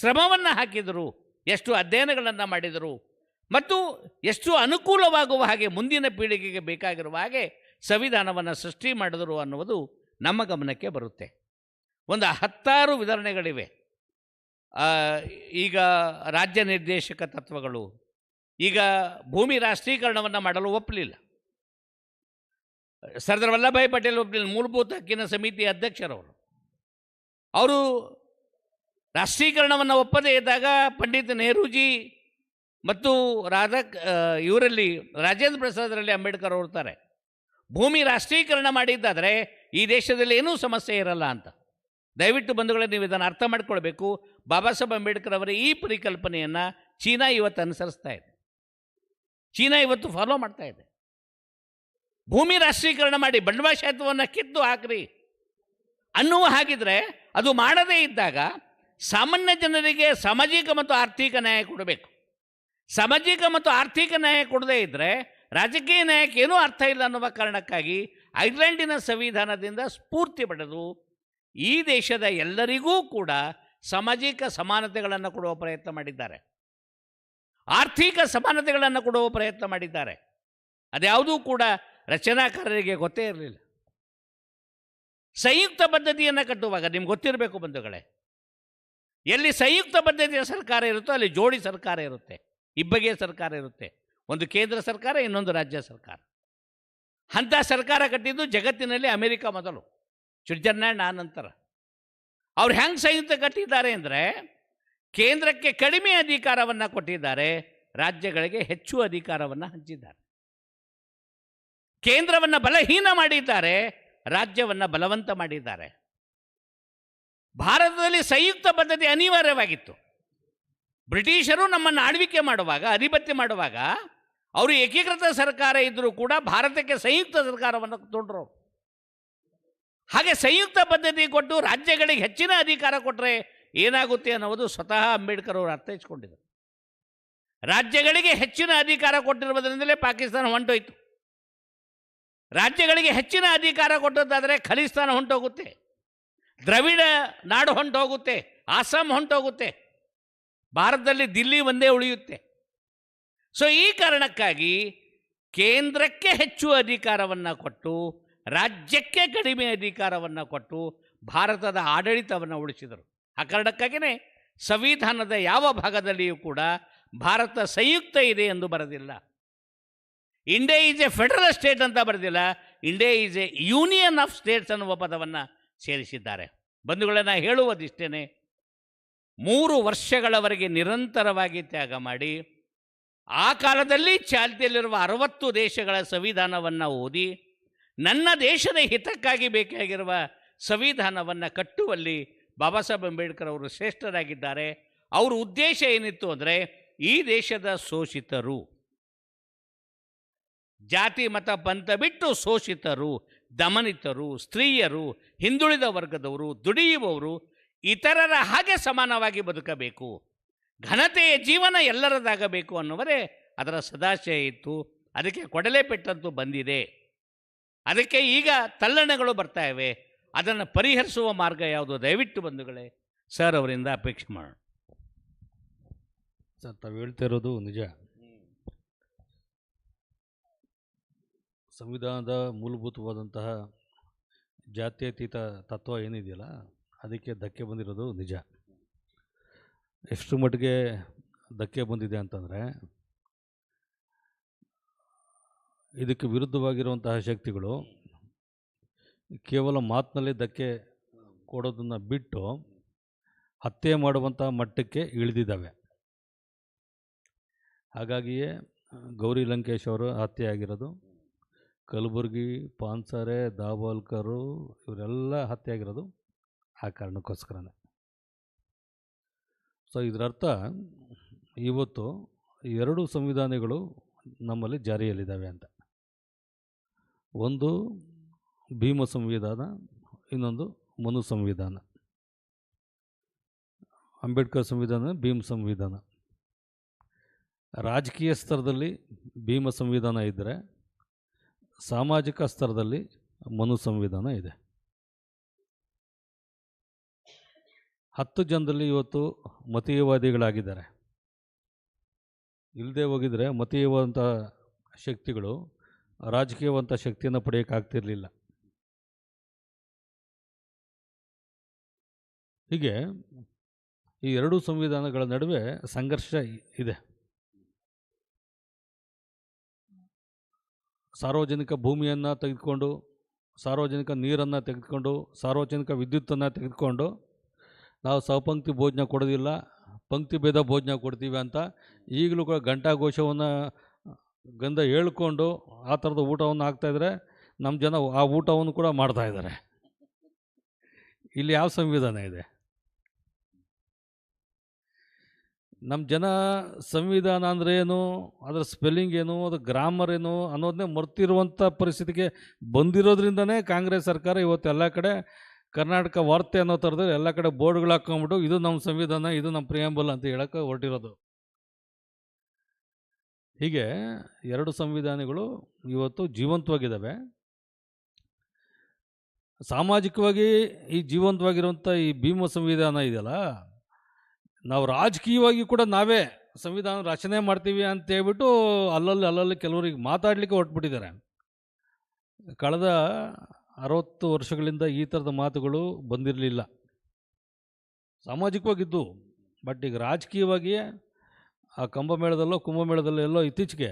ಶ್ರಮವನ್ನು ಹಾಕಿದರು, ಎಷ್ಟು ಅಧ್ಯಯನಗಳನ್ನು ಮಾಡಿದರು ಮತ್ತು ಎಷ್ಟು ಅನುಕೂಲವಾಗುವ ಹಾಗೆ ಮುಂದಿನ ಪೀಳಿಗೆಗೆ ಬೇಕಾಗಿರುವ ಹಾಗೆ ಸಂವಿಧಾನವನ್ನು ಸೃಷ್ಟಿ ಮಾಡಿದರು ಅನ್ನುವುದು ನಮ್ಮ ಗಮನಕ್ಕೆ ಬರುತ್ತೆ. ಒಂದು ಹತ್ತಾರು ವಿವರಣೆಗಳಿವೆ. ಈಗ ರಾಜ್ಯ ನಿರ್ದೇಶಕ ತತ್ವಗಳು ಈಗ ಭೂಮಿ ರಾಷ್ಟ್ರೀಕರಣವನ್ನು ಮಾಡಲು ಒಪ್ಪಲಿಲ್ಲ ಸರ್ದಾರ್ ವಲ್ಲಭಾಯಿ ಪಟೇಲ್ ಒಪ್ಪಲಿಲ್ಲ ಮೂಲಭೂತ ಹಕ್ಕಿನ ಸಮಿತಿಯ ಅಧ್ಯಕ್ಷರವರು. ಅವರು ರಾಷ್ಟ್ರೀಕರಣವನ್ನು ಒಪ್ಪದೇ ಇದ್ದಾಗ ಪಂಡಿತ್ ನೆಹರೂಜಿ ಮತ್ತು ರಾಧಾ ಇವರಲ್ಲಿ ರಾಜೇಂದ್ರ ಪ್ರಸಾದರಲ್ಲಿ ಅಂಬೇಡ್ಕರ್ ಹೊರ್ತಾರೆ ಭೂಮಿ ರಾಷ್ಟ್ರೀಕರಣ ಮಾಡಿದ್ದಾದರೆ ಈ ದೇಶದಲ್ಲಿ ಏನೂ ಸಮಸ್ಯೆ ಇರಲ್ಲ ಅಂತ. ದಯವಿಟ್ಟು ಬಂಧುಗಳೇ, ನೀವು ಇದನ್ನು ಅರ್ಥ ಮಾಡ್ಕೊಳ್ಬೇಕು. ಬಾಬಾ ಸಾಹೇಬ್ ಅಂಬೇಡ್ಕರ್ ಅವರ ಈ ಪರಿಕಲ್ಪನೆಯನ್ನು ಚೀನಾ ಇವತ್ತು ಅನುಸರಿಸ್ತಾ ಇದೆ ಚೀನಾ ಇವತ್ತು ಫಾಲೋ ಮಾಡ್ತಾ ಇದೆ. ಭೂಮಿ ರಾಷ್ಟ್ರೀಕರಣ ಮಾಡಿ ಬಂಡವಾಳಶಾಹಿತ್ವವನ್ನು ಕಿತ್ತು ಹಾಕ್ರಿ. ಅನ್ನುವ ಹಾಗಿದ್ರೆ ಅದು ಮಾಡದೇ ಇದ್ದಾಗ ಸಾಮಾನ್ಯ ಜನರಿಗೆ ಸಾಮಾಜಿಕ ಮತ್ತು ಆರ್ಥಿಕ ನ್ಯಾಯ ಕೊಡಬೇಕು. ಸಾಮಾಜಿಕ ಮತ್ತು ಆರ್ಥಿಕ ನ್ಯಾಯ ಕೊಡದೇ ಇದ್ದರೆ ರಾಜಕೀಯ ನ್ಯಾಯಕ್ಕೆ ಏನೂ ಅರ್ಥ ಇಲ್ಲ ಅನ್ನುವ ಕಾರಣಕ್ಕಾಗಿ ಐರ್ಲೆಂಡಿನ ಸಂವಿಧಾನದಿಂದ ಸ್ಫೂರ್ತಿ ಪಡೆದು ಈ ದೇಶದ ಎಲ್ಲರಿಗೂ ಕೂಡ ಸಾಮಾಜಿಕ ಸಮಾನತೆಗಳನ್ನು ಕೊಡುವ ಪ್ರಯತ್ನ ಮಾಡಿದ್ದಾರೆ. ಆರ್ಥಿಕ ಸಮಾನತೆಗಳನ್ನು ಕೊಡುವ ಪ್ರಯತ್ನ ಮಾಡಿದ್ದಾರೆ. ಅದ್ಯಾವುದೂ ಕೂಡ ರಚನಾಕಾರರಿಗೆ ಗೊತ್ತೇ ಇರಲಿಲ್ಲ. ಸಂಯುಕ್ತ ಪದ್ಧತಿಯನ್ನು ಕಟ್ಟುವಾಗ ನಿಮ್ಗೆ ಗೊತ್ತಿರಬೇಕು ಬಂಧುಗಳೇ. ಎಲ್ಲಿ ಸಂಯುಕ್ತ ಪದ್ಧತಿಯ ಸರ್ಕಾರ ಇರುತ್ತೋ ಅಲ್ಲಿ ಜೋಡಿ ಸರ್ಕಾರ ಇರುತ್ತೆ. ಇಬ್ಬಗೆಯ ಸರ್ಕಾರ ಇರುತ್ತೆ. ಒಂದು ಕೇಂದ್ರ ಸರ್ಕಾರ, ಇನ್ನೊಂದು ರಾಜ್ಯ ಸರ್ಕಾರ. ಅಂತ ಸರ್ಕಾರ ಕಟ್ಟಿದ್ದು ಜಗತ್ತಿನಲ್ಲಿ ಅಮೆರಿಕ ಮೊದಲು. ಸ್ವಿಟ್ಜರ್ಲ್ಯಾಂಡ್ ಆ ನಂತರ. ಅವ್ರು ಹೆಂಗೆ ಸಂಯುಕ್ತ ಕಟ್ಟಿದ್ದಾರೆ ಅಂದರೆ ಕೇಂದ್ರಕ್ಕೆ ಕಡಿಮೆ ಅಧಿಕಾರವನ್ನು ಕೊಟ್ಟಿದ್ದಾರೆ, ರಾಜ್ಯಗಳಿಗೆ ಹೆಚ್ಚು ಅಧಿಕಾರವನ್ನು ಹಂಚಿದ್ದಾರೆ. ಕೇಂದ್ರವನ್ನು ಬಲಹೀನ ಮಾಡಿದ್ದಾರೆ, ರಾಜ್ಯವನ್ನು ಬಲವಂತ ಮಾಡಿದ್ದಾರೆ. ಭಾರತದಲ್ಲಿ ಸಂಯುಕ್ತ ಪದ್ಧತಿ ಅನಿವಾರ್ಯವಾಗಿತ್ತು. ಬ್ರಿಟಿಷರು ನಮ್ಮನ್ನು ಆಳ್ವಿಕೆ ಮಾಡುವಾಗ, ಅಧಿಪತ್ಯ ಮಾಡುವಾಗ, ಅವರು ಏಕೀಕೃತ ಸರ್ಕಾರ ಇದ್ದರೂ ಕೂಡ ಭಾರತಕ್ಕೆ ಸಂಯುಕ್ತ ಸರ್ಕಾರವನ್ನು ತೊಂದರು ಹಾಗೆ ಸಂಯುಕ್ತ ಪದ್ಧತಿ ಕೊಟ್ಟು ರಾಜ್ಯಗಳಿಗೆ ಹೆಚ್ಚಿನ ಅಧಿಕಾರ ಕೊಟ್ಟರೆ ಏನಾಗುತ್ತೆ ಅನ್ನೋದು ಸ್ವತಃ ಅಂಬೇಡ್ಕರ್ ಅವರು ಅರ್ಥೈಸ್ಕೊಂಡಿದ್ದರು ರಾಜ್ಯಗಳಿಗೆ ಹೆಚ್ಚಿನ ಅಧಿಕಾರ ಕೊಟ್ಟಿರುವುದರಿಂದಲೇ ಪಾಕಿಸ್ತಾನ ಹೊಂಟೋಯ್ತು. ರಾಜ್ಯಗಳಿಗೆ ಹೆಚ್ಚಿನ ಅಧಿಕಾರ ಕೊಟ್ಟದ್ದಾದರೆ ಖಲಿಸ್ತಾನ ಹೊಂಟೋಗುತ್ತೆ. ದ್ರವಿಡ ನಾಡು ಹೊಂಟೋಗುತ್ತೆ ಆಸಾಂ ಹೊಂಟೋಗುತ್ತೆ, ಭಾರತದಲ್ಲಿ ದಿಲ್ಲಿ ಒಂದೇ ಉಳಿಯುತ್ತೆ. ಸೊ, ಈ ಕಾರಣಕ್ಕಾಗಿ ಕೇಂದ್ರಕ್ಕೆ ಹೆಚ್ಚು ಅಧಿಕಾರವನ್ನು ಕೊಟ್ಟು, ರಾಜ್ಯಕ್ಕೆ ಕಡಿಮೆ ಅಧಿಕಾರವನ್ನು ಕೊಟ್ಟು, ಭಾರತದ ಆಡಳಿತವನ್ನು ಉಳಿಸಿದರು. ಆ ಕಾರಣಕ್ಕಾಗಿಯೇ ಸಂವಿಧಾನದ ಯಾವ ಭಾಗದಲ್ಲಿಯೂ ಕೂಡ ಭಾರತ ಸಂಯುಕ್ತ ಇದೆ ಎಂದು ಬರೆದಿಲ್ಲ. India is a federal state ಅಂತ ಬರೆದಿಲ್ಲ. India is a union of states ಅನ್ನುವ ಪದವನ್ನು ಸೇರಿಸಿದ್ದಾರೆ. ಬಂಧುಗಳನ್ನು ಹೇಳುವುದಿಷ್ಟೇ ಮೂರು ವರ್ಷಗಳವರೆಗೆ ನಿರಂತರವಾಗಿ ತ್ಯಾಗ ಮಾಡಿ, ಆ ಕಾಲದಲ್ಲಿ ಚಾಲ್ತಿಯಲ್ಲಿರುವ ಅರವತ್ತು ದೇಶಗಳ ಸಂವಿಧಾನವನ್ನು ಓದಿ, ನನ್ನ ದೇಶದ ಹಿತಕ್ಕಾಗಿ ಬೇಕಾಗಿರುವ ಸಂವಿಧಾನವನ್ನು ಕಟ್ಟುವಲ್ಲಿ ಬಾಬಾ ಸಾಹೇಬ್ ಅಂಬೇಡ್ಕರ್ ಅವರು ಶ್ರೇಷ್ಠರಾಗಿದ್ದಾರೆ. ಅವರ ಉದ್ದೇಶ ಏನಿತ್ತು ಅಂದರೆ ಈ ದೇಶದ ಶೋಷಿತರು. ಜಾತಿ, ಮತ, ಪಂಥ ಬಿಟ್ಟು ಶೋಷಿತರು, ದಮನಿತರು, ಸ್ತ್ರೀಯರು, ಹಿಂದುಳಿದ ವರ್ಗದವರು, ದುಡಿಯುವವರು ಇತರರ ಹಾಗೆ ಸಮಾನವಾಗಿ ಬದುಕಬೇಕು. ಘನತೆಯ ಜೀವನ ಎಲ್ಲರದಾಗಬೇಕು ಅನ್ನುವರೇ ಅದರ ಸದಾಶಯ ಇತ್ತು. ಅದಕ್ಕೆ ಕೊಡಲೆ ಪೆಟ್ಟಂತೂ ಬಂದಿದೆ. ಅದಕ್ಕೆ ಈಗ ತಲ್ಲಣಗಳು ಬರ್ತಾ ಇವೆ. ಅದನ್ನು ಪರಿಹರಿಸುವ ಮಾರ್ಗ ಯಾವುದು? ದಯವಿಟ್ಟು ಬಂಧುಗಳೇ, ಸರ್ ಅವರಿಂದ ಅಪೇಕ್ಷೆ ಮಾಡೋಣ. ಸರ್, ತಾವು ಹೇಳ್ತಾ ಇರೋದು ನಿಜ. ಸಂವಿಧಾನದ ಮೂಲಭೂತವಾದಂತಹ ಜಾತ್ಯತೀತ ತತ್ವ ಏನಿದೆಯಲ್ಲ, ಅದಕ್ಕೆ ಧಕ್ಕೆ ಬಂದಿರೋದು ನಿಜ. ಎಷ್ಟು ಮಟ್ಟಿಗೆ ಧಕ್ಕೆ ಬಂದಿದೆ ಅಂತಂದರೆ, ಇದಕ್ಕೆ ವಿರುದ್ಧವಾಗಿರುವಂತಹ ಶಕ್ತಿಗಳು ಕೇವಲ ಮಾತಿನಲ್ಲಿ ಧಕ್ಕೆ ಕೊಡೋದನ್ನು ಬಿಟ್ಟು ಹತ್ಯೆ ಮಾಡುವಂಥ ಮಟ್ಟಕ್ಕೆ ಇಳಿದಿದ್ದಾವೆ. ಹಾಗಾಗಿಯೇ ಗೌರಿ ಲಂಕೇಶ್ ಅವರು ಹತ್ಯೆ ಆಗಿರೋದು, ಕಲಬುರ್ಗಿ, ಪಾನ್ಸರೆ ದಾಬೋಲ್ಕರು ಇವರೆಲ್ಲ ಹತ್ಯೆ ಆಗಿರೋದು ಆ ಕಾರಣಕ್ಕೋಸ್ಕರನೇ. ಸೊ ಇದರರ್ಥ ಇವತ್ತು ಎರಡು ಸಂವಿಧಾನಗಳು ನಮ್ಮಲ್ಲಿ ಜಾರಿಯಲ್ಲಿದ್ದಾವೆ ಅಂತ. ಒಂದು ಭೀಮ ಸಂವಿಧಾನ ಇನ್ನೊಂದು ಮನು ಸಂವಿಧಾನ ಅಂಬೇಡ್ಕರ್ ಸಂವಿಧಾನ ಭೀಮ ಸಂವಿಧಾನ ರಾಜಕೀಯ ಸ್ತರದಲ್ಲಿ ಭೀಮ ಸಂವಿಧಾನ ಇದ್ದರೆ ಸಾಮಾಜಿಕ ಸ್ತರದಲ್ಲಿ ಮನು ಸಂವಿಧಾನ ಇದೆ. ಹತ್ತು ಜನದಲ್ಲಿ ಇವತ್ತು ಮತೀಯವಾದಿಗಳಾಗಿದ್ದಾರೆ. ಇಲ್ಲದೆ ಹೋಗಿದರೆ ಮತೀಯವಾದಂಥ ಶಕ್ತಿಗಳು ರಾಜಕೀಯವಂಥ ಶಕ್ತಿಯನ್ನು ಪಡೆಯೋಕ್ಕಾಗ್ತಿರ್ಲಿಲ್ಲ. ಹೀಗೆ ಈ ಎರಡೂ ಸಂವಿಧಾನಗಳ ನಡುವೆ ಸಂಘರ್ಷ ಇದೆ. ಸಾರ್ವಜನಿಕ ಭೂಮಿಯನ್ನು ತೆಗೆದುಕೊಂಡು, ಸಾರ್ವಜನಿಕ ನೀರನ್ನು ತೆಗೆದುಕೊಂಡು, ಸಾರ್ವಜನಿಕ ವಿದ್ಯುತ್ತನ್ನು ತೆಗೆದುಕೊಂಡು ನಾವು ಸಹಪಂಕ್ತಿ ಭೋಜನ ಕೊಡೋದಿಲ್ಲ, ಪಂಕ್ತಿ ಭೇದ ಭೋಜನ ಕೊಡ್ತೀವಿ ಅಂತ ಈಗಲೂ ಕೂಡ ಘಂಟಾಘೋಷವನ್ನು ಗಂಧ ಹೇಳ್ಕೊಂಡು ಆ ಥರದ ಊಟವನ್ನು ಹಾಕ್ತಾಯಿದ್ರೆ ನಮ್ಮ ಜನ ಆ ಊಟವನ್ನು ಕೂಡ ಮಾಡ್ತಾಯಿದ್ದಾರೆ ಇಲ್ಲಿ ಯಾವ ಸಂವಿಧಾನ ಇದೆ? ನಮ್ಮ ಜನ ಸಂವಿಧಾನ ಅಂದರೆ ಏನು, ಅದರ ಸ್ಪೆಲ್ಲಿಂಗ್ ಏನು ಅದು ಗ್ರಾಮರ್ ಏನು ಅನ್ನೋದನ್ನೇ ಮರ್ತಿರುವಂಥ ಪರಿಸ್ಥಿತಿಗೆ ಬಂದಿರೋದ್ರಿಂದನೇ ಕಾಂಗ್ರೆಸ್ ಸರ್ಕಾರ ಇವತ್ತು ಎಲ್ಲ ಕಡೆ ಕರ್ನಾಟಕ ವಾರ್ತೆ ಅನ್ನೋ ಥರದಲ್ಲಿ ಎಲ್ಲ ಕಡೆ ಬೋರ್ಡ್ಗಳು ಹಾಕ್ಕೊಂಬಿಟ್ಟು ಇದು ನಮ್ಮ ಸಂವಿಧಾನ, ಇದು ನಮ್ಮ ಪ್ರಿಯಾಂಬಲ್ ಅಂತ ಹೇಳೋಕ್ಕೆ ಹೊರಟಿರೋದು. ಹೀಗೆ ಎರಡು ಸಂವಿಧಾನಗಳು ಇವತ್ತು ಜೀವಂತವಾಗಿದ್ದಾವೆ. ಸಾಮಾಜಿಕವಾಗಿ ಈ ಜೀವಂತವಾಗಿರುವಂಥ ಈ ಭೀಮ ಸಂವಿಧಾನ ಇದೆಯಲ್ಲ ನಾವು ರಾಜಕೀಯವಾಗಿ ಕೂಡ ನಾವೇ ಸಂವಿಧಾನ ರಚನೆ ಮಾಡ್ತೀವಿ ಅಂತ ಹೇಳ್ಬಿಟ್ಟು ಅಲ್ಲಲ್ಲಿ ಅಲ್ಲಲ್ಲಿ ಕೆಲವರಿಗೆ ಮಾತಾಡಲಿಕ್ಕೆ ಹೊರಟ್ಬಿಟ್ಟಿದ್ದಾರೆ. ಕಳೆದ ಅರವತ್ತು ವರ್ಷಗಳಿಂದ ಈ ಥರದ ಮಾತುಗಳು ಬಂದಿರಲಿಲ್ಲ. ಸಾಮಾಜಿಕವಾಗಿದ್ದು, ಬಟ್ ಈಗ ರಾಜಕೀಯವಾಗಿಯೇ ಆ ಕಂಬಮೇಳದಲ್ಲೋ ಕುಂಭಮೇಳದಲ್ಲೋ ಎಲ್ಲೋ ಇತ್ತೀಚೆಗೆ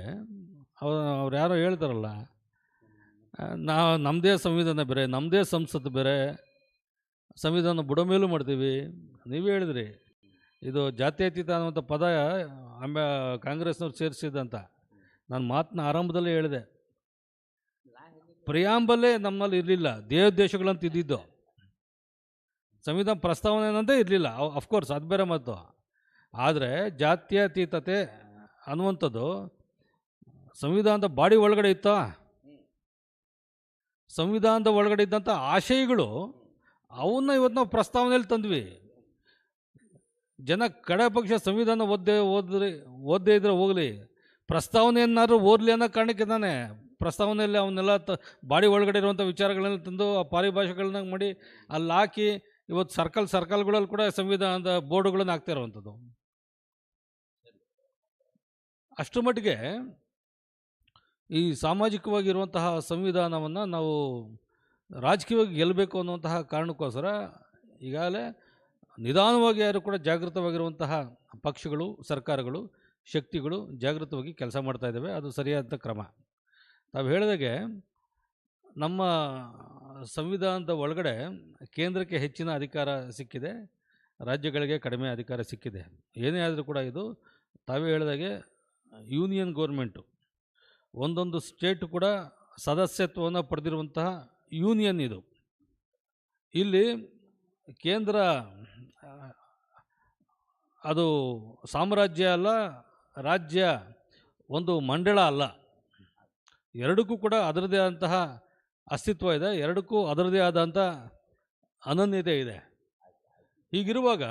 ಅವ್ರು ಯಾರೋ ಹೇಳ್ತಾರಲ್ಲ, ನಾ ನಮ್ಮದೇ ಸಂವಿಧಾನ ಬೇರೆ ನಮ್ಮದೇ ಸಂಸತ್ತು ಬೇರೆ, ಸಂವಿಧಾನ ಬುಡಮೇಲೂ ಮಾಡ್ತೀವಿ. ನೀವೇ ಹೇಳಿದ್ರಿ ಇದು ಜಾತ್ಯತೀತ ಅನ್ನುವಂಥ ಪದ, ಅಂಬೆ, ಕಾಂಗ್ರೆಸ್ನವ್ರು ಸೇರಿಸಿದಂತ ನಾನು ಮಾತನ್ನ ಆರಂಭದಲ್ಲೇ ಹೇಳಿದೆ. ಪ್ರಿಯಾಂಬಲ್ಲೇ ನಮ್ಮಲ್ಲಿ ಇರಲಿಲ್ಲ. ದೇಶಗಳಂತ ಇದ್ದಿದ್ದು. ಸಂವಿಧಾನ ಪ್ರಸ್ತಾವನೆ ಅನ್ನೋದೇ ಇರಲಿಲ್ಲ. ಅಫ್ಕೋರ್ಸ್ ಅದು ಬೇರೆ ಮಾತು. ಆದರೆ ಜಾತ್ಯತೀತತೆ ಅನ್ನುವಂಥದ್ದು ಸಂವಿಧಾನದ ಬಾಡಿ ಒಳಗಡೆ ಇತ್ತ? ಸಂವಿಧಾನದ ಒಳಗಡೆ ಇದ್ದಂಥ ಆಶಯಗಳು ಅವನ್ನ ಇವತ್ತು ನಾವು ಪ್ರಸ್ತಾವನೆಯಲ್ಲಿ ತಂದ್ವಿ. ಜನ ಕಡೆ ಪಕ್ಷ ಸಂವಿಧಾನ ಓದ್ದೇ ಓದ್ರಿ, ಓದ್ದೇ ಇದ್ರೆ ಹೋಗಲಿ. ಪ್ರಸ್ತಾವನೆಯನ್ನಾದ್ರೂ ಓದಲಿ ಅನ್ನೋ ಕಾರಣಕ್ಕೆ ತಾನೆ. ಪ್ರಸ್ತಾವನೆಯಲ್ಲಿ ಅವನ್ನೆಲ್ಲ ತ, ಬಾಡಿ ಒಳಗಡೆ ಇರುವಂಥ ವಿಚಾರಗಳನ್ನ ತಂದು ಆ ಪಾರಿಭಾಷೆಗಳನ್ನ ಮಾಡಿ ಅಲ್ಲಿ ಹಾಕಿ ಇವತ್ತು ಸರ್ಕಲ್, ಸರ್ಕಲ್ಗಳಲ್ಲಿ ಕೂಡ ಸಂವಿಧಾನದ ಬೋರ್ಡುಗಳನ್ನು ಹಾಕ್ತಾ ಇರುವಂಥದ್ದು. ಅಷ್ಟು ಮಟ್ಟಿಗೆ ಈ ಸಾಮಾಜಿಕವಾಗಿರುವಂತಹ ಸಂವಿಧಾನವನ್ನು ನಾವು ರಾಜಕೀಯವಾಗಿ ಗೆಲ್ಲಬೇಕು ಅನ್ನುವಂತಹ ಕಾರಣಕ್ಕೋಸ್ಕರ ಈಗಾಗಲೇ ನಿಧಾನವಾಗಿ ಯಾರು ಕೂಡ ಜಾಗೃತವಾಗಿರುವಂತಹ ಪಕ್ಷಗಳು, ಸರ್ಕಾರಗಳು, ಶಕ್ತಿಗಳು ಜಾಗೃತವಾಗಿ ಕೆಲಸ ಮಾಡ್ತಾ ಇದ್ದಾವೆ. ಅದು ಸರಿಯಾದಂಥ ಕ್ರಮ. ತಾವು ಹೇಳಿದಾಗೆ ನಮ್ಮ ಸಂವಿಧಾನದ ಒಳಗಡೆ ಕೇಂದ್ರಕ್ಕೆ ಹೆಚ್ಚಿನ ಅಧಿಕಾರ ಸಿಕ್ಕಿದೆ, ರಾಜ್ಯಗಳಿಗೆ ಕಡಿಮೆ ಅಧಿಕಾರ ಸಿಕ್ಕಿದೆ. ಏನೇ ಆದರೂ ಕೂಡ ಇದು ತಾವೇ ಹೇಳಿದಾಗೆ ಯೂನಿಯನ್ ಗೌರ್ಮೆಂಟು, ಒಂದೊಂದು ಸ್ಟೇಟ್ ಕೂಡ ಸದಸ್ಯತ್ವವನ್ನು ಪಡೆದಿರುವಂತಹ ಯೂನಿಯನ್ ಇದು. ಇಲ್ಲಿ ಕೇಂದ್ರ ಅದು ಸಾಮ್ರಾಜ್ಯ ಅಲ್ಲ, ರಾಜ್ಯ ಒಂದು ಮಂಡಳ ಅಲ್ಲ. ಎರಡಕ್ಕೂ ಕೂಡ ಅದರದೇ ಆದಂತಹ ಅಸ್ತಿತ್ವ ಇದೆ, ಎರಡಕ್ಕೂ ಅದರದೇ ಆದಂಥ ಅನನ್ಯತೆ ಇದೆ. ಹೀಗಿರುವಾಗ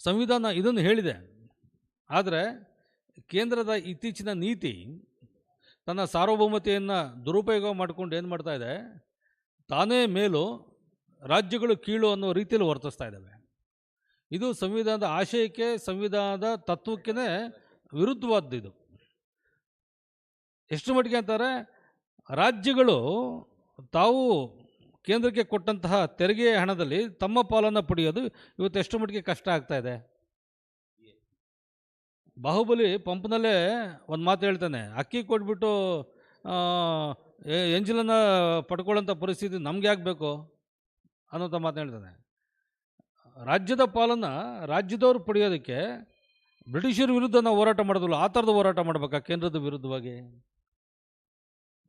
ಸಂವಿಧಾನ ಇದನ್ನು ಹೇಳಿದೆ. ಆದರೆ ಕೇಂದ್ರದ ಇತ್ತೀಚಿನ ನೀತಿ ತನ್ನ ಸಾರ್ವಭೌಮತೆಯನ್ನು ದುರುಪಯೋಗ ಮಾಡಿಕೊಂಡು ಏನು ಮಾಡ್ತಾ ಇದೆ, ತಾನೇ ಮೇಲು ರಾಜ್ಯಗಳು ಕೀಳು ಅನ್ನೋ ರೀತಿಯಲ್ಲಿ ವರ್ತಿಸ್ತಾ ಇದ್ದಾವೆ. ಇದು ಸಂವಿಧಾನದ ಆಶಯಕ್ಕೆ, ಸಂವಿಧಾನದ ತತ್ವಕ್ಕೇ ವಿರುದ್ಧವಾದ್ದು ಇದು. ಎಷ್ಟು ಮಟ್ಟಿಗೆ ಅಂತಾರೆ, ರಾಜ್ಯಗಳು ತಾವು ಕೇಂದ್ರಕ್ಕೆ ಕೊಟ್ಟಂತಹ ತೆರಿಗೆ ಹಣದಲ್ಲಿ ತಮ್ಮ ಪಾಲನ್ನು ಪಡೆಯೋದು ಇವತ್ತು ಎಷ್ಟು ಮಟ್ಟಿಗೆ ಕಷ್ಟ ಆಗ್ತಾ ಇದೆ? ಬಾಹುಬಲಿ ಪಂಪ್ನಲ್ಲೇ ಒಂದು ಮಾತು ಹೇಳ್ತಾನೆ, ಅಕ್ಕಿ ಕೊಟ್ಬಿಟ್ಟು ಎಂಜಿಲನ್ನು ಪಡ್ಕೊಳ್ಳೋಂಥ ಪರಿಸ್ಥಿತಿ ನಮ್ಗೆ ಆಗಬೇಕು ಬೇಕು? ಅನ್ನೋಂಥ ಮಾತು ಹೇಳ್ತಾನೆ. ರಾಜ್ಯದ ಪಾಲನ್ನು ರಾಜ್ಯದವರು ಪಡೆಯೋದಕ್ಕೆ ಬ್ರಿಟಿಷರ ವಿರುದ್ಧ ನಾವು ಹೋರಾಟ ಮಾಡೋದಿಲ್ಲ, ಆ ಥರದ ಹೋರಾಟ ಮಾಡಬೇಕಾ ಕೇಂದ್ರದ ವಿರುದ್ಧವಾಗಿ?